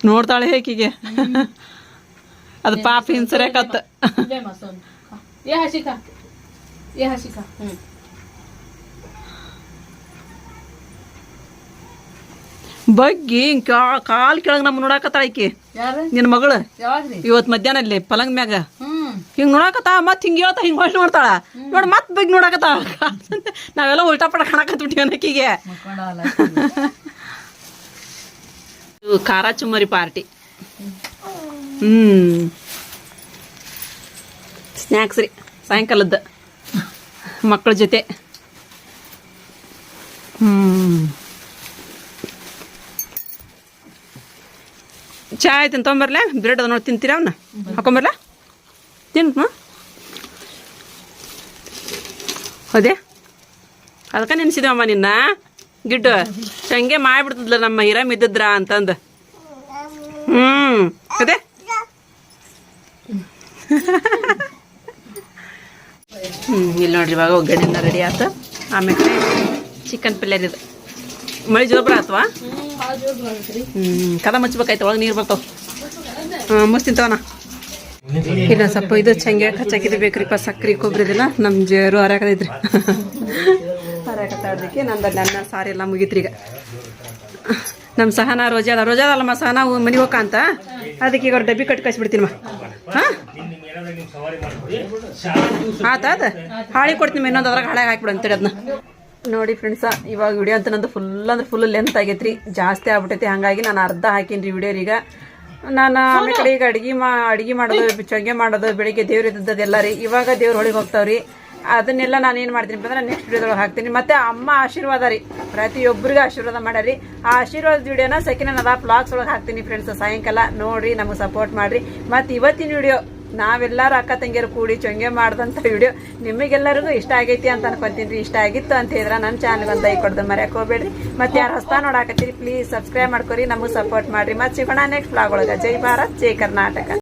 ನೋಡ್ತಾಳೆ ಹೇಕಿಗೆ ಅದು ಪಾಪ ಹಿಂಸರೇ ಮಸೋನ್ ಏ ಹಸಿಕ. ಏ ಹಸಿಕ. ಹ್ಮ್. ಬಗ್ಗಿ ಹಿಂಗ್ ಕಾಲ್ ಕೆಳಗ್ ನಮ್ ನೋಡಾಕತ್ತಾಳ ಐಕಿ ನಿನ್ ನಿನ್ನ ಮಗಳು. ಇವತ್ ಮಧ್ಯಾಹ್ನ ಅಲ್ಲಿ ಪಲಂಗ್ ಮ್ಯಾಗ. ಹಿಂಗ್ ನೋಡಾಕತ್ತ ಮತ್ ಹಿಂಗ್ ಹೇಳ್ತಾ ಹಿಂಗ್ ಹೊಳ್ ನೋಡ್ತಾಳ. ನೋಡ್ ಮತ್ ಬಗ್ಗೆ ನೋಡಾಕತ್ತ ನಾವೆಲ್ಲ ಉಲ್ಟಾ ಪಟ ಕಾಣಕತ್ಬಿಟ್ಟಿವಿ ಇವು ಖಾರ ಚುಮ್ಮರಿ ಪಾರ್ಟಿ. ಹ್ಮ್. ಸ್ನ್ಯಾಕ್ಸ್ ರೀ ಸಾಯಂಕಾಲದ ಮಕ್ಕಳ ಜೊತೆ. ಹ್ಮ್. ಚಾ ಆಯ್ತು ತೊಗೊಂಬರ್ಲೆ ಬ್ರೆಡ್ ನೋಡಿ ತಿಂತೀರಾ ಅವನ್ನ ಹಾಕೊಂಬರ್ಲ ತಿನ್ ಹೌದೇ. ಅದಕ್ಕೆ ನೆನ್ಸಿದವಮ್ಮ ನಿನ್ನ. ಗಿಡ್ಡು, ಹಂಗೆ ಮಾಡಿಬಿಡ್ತದ್ಲ ನಮ್ಮ ಹಿರಮ್ ಇದ್ದಿದ್ರ ಅಂತಂದು. ಹ್ಞೂ ಅದೇ ಹ್ಮ್, ಇಲ್ಲಿ ನೋಡ್ರಿ ಇವಾಗ ಒಗ್ಗರಣೆಲ್ಲ ರೆಡಿ ಆಯ್ತು ಆಮೇಲೆ ಚಿಕನ್ ಪಿಲ್ಲರ್ ಇದು. ಮಳೆ ಜೋರ ಬರತ್ವಾ ಹ್ಮ್ ಕದ ಮುಚ್ಬೇಕಾಯ್ತು ಒಳಗೆ ನೀರು ಬರ್ತಾವ. ಹಾಂ ಮುಚ್ಚಿಂತವನ ಇಲ್ಲ ಸ್ವಲ್ಪ ಇದು ಚಂಗೆ ಹಚ್ಚಾಕಿದ್ದು ಬೇಕ್ರಿಪ್ಪ ಸಕ್ರೆ ಕೊಬ್ಬರಿ ಇದೆಲ್ಲ ನಮ್ಮ ಜೇರು ಹರಾಕದೈತ್ರಿ ಹರಾಕತ್ತಾಡ್ದಕ್ಕೆ ನಂದಲ್ಲಿ ಅನ್ನ ಸಾರಿ ಎಲ್ಲ ಮುಗೀತ್ರಿ ಈಗ ನಮ್ಮ ಸಹನ ರೋಜಾ ಅದ ರೋಜಾ ಅಲ್ಲಮ್ಮ ಸಹನ ಮನೆ ಹೋಗ ಅಂತ? ಅದಕ್ಕೆ ಈಗ ಅವ್ರ ಡಬ್ಬಿ ಕಟ್ಟಿ ಕಳ್ಸಿಬಿಡ್ತೀನಿ ಹಾಂ? ಆತ ಅದ ಹಾಳಿ ಕೊಡ್ತೀನಿ ಇನ್ನೊಂದು ಅದ್ರಾಗ ಹಾಳಾಗಿ ಹಾಕ್ಬಿಡು ಅಂತೇಳಿ ಅದನ್ನ ನೋಡಿ ಫ್ರೆಂಡ್ಸ ಇವಾಗ ವಿಡಿಯೋ ಅಂತ ನಂದು ಫುಲ್ ಅಂದ್ರೆ ಫುಲ್ ಲೆಂತ್ ಆಗೈತ್ರಿ. ಜಾಸ್ತಿ ಆಗ್ಬಿಟ್ಟೈತಿ ಹಾಗಾಗಿ ನಾನು ಅರ್ಧ ಹಾಕೀನಿ ವಿಡಿಯೋ ಈಗ. ನಾನು ಆಮೇಲೆ ಕಡೆ ಈಗ ಅಡಿಗೆ ಮಾ, ಅಡಿಗೆ ಮಾಡೋದು ಚೊಂಗೆ ಮಾಡೋದು, ಬೆಳಿಗ್ಗೆ ದೇವ್ರ ಇದ್ದದ್ದೆಲ್ಲ ರೀ. ಇವಾಗ ದೇವ್ರ ಹೊಳಿಗೆ ಹೋಗ್ತಾವ್ರಿ. ಅದನ್ನೆಲ್ಲ ನಾನು ಏನು ಮಾಡ್ತೀನಿ ಅಂದ್ರೆ ನೆಕ್ಸ್ಟ್ ವಿಡಿಯೋದೊಳಗೆ ಹಾಕ್ತೀನಿ. ಮತ್ತು ಅಮ್ಮ ಆಶೀರ್ವಾದ ರೀ. ಪ್ರತಿಯೊಬ್ಬರಿಗೂ ಆಶೀರ್ವಾದ ಮಾಡ್ಯಾರಿ ಆ ಆಶೀರ್ವಾದ ವಿಡಿಯೋನ ಸೆಕೆಂಡ್ ಅದ ಬ್ಲಾಗ್ಸ್ ಒಳಗೆ ಹಾಕ್ತೀನಿ ಫ್ರೆಂಡ್ಸ್ ಸಾಯಂಕಾಲ. ನೋಡಿರಿ, ನಮಗೆ ಸಪೋರ್ಟ್ ಮಾಡಿರಿ. ಮತ್ತು ಇವತ್ತಿನ ವಿಡಿಯೋ ನಾವೆಲ್ಲರೂ ಅಕ್ಕ ತಂಗಿಯರು ಕೂಡಿ ಚೊಂಗೆ ಮಾಡಿದಂಥ ವಿಡಿಯೋ ನಿಮಗೆಲ್ಲರಿಗೂ ಇಷ್ಟ ಆಗೈತಿ ಅಂತ ಅನ್ಕೊಂತೀನಿ ಇಷ್ಟ ಆಗಿತ್ತು ಅಂತ ಹೇಳಿದ್ರೆ ನನ್ನ ಚಾನಲ್ಗೆ ಒಂದು ಲೈಕ್ ಕೊಡ್ದು ಮರ್ಯಾಕೆ ಹೋಗ್ಬೇಡ್ರಿ. ಮತ್ತೆ ಯಾರು ಹೊಸ ನೋಡಾಕತ್ತೀರಿ ಪ್ಲೀಸ್ ಸಬ್ಸ್ಕ್ರೈಬ್ ಮಾಡ್ಕೊರಿ, ನಮಗೆ ಸಪೋರ್ಟ್ ಮಾಡ್ರಿ. ಮತ್ತೆ ಸಿಗೋಣ ನೆಕ್ಸ್ಟ್ ಬ್ಲಾಗ್ ಒಳಗೆ. ಜೈ ಭಾರತ್, ಜೈ ಕರ್ನಾಟಕ.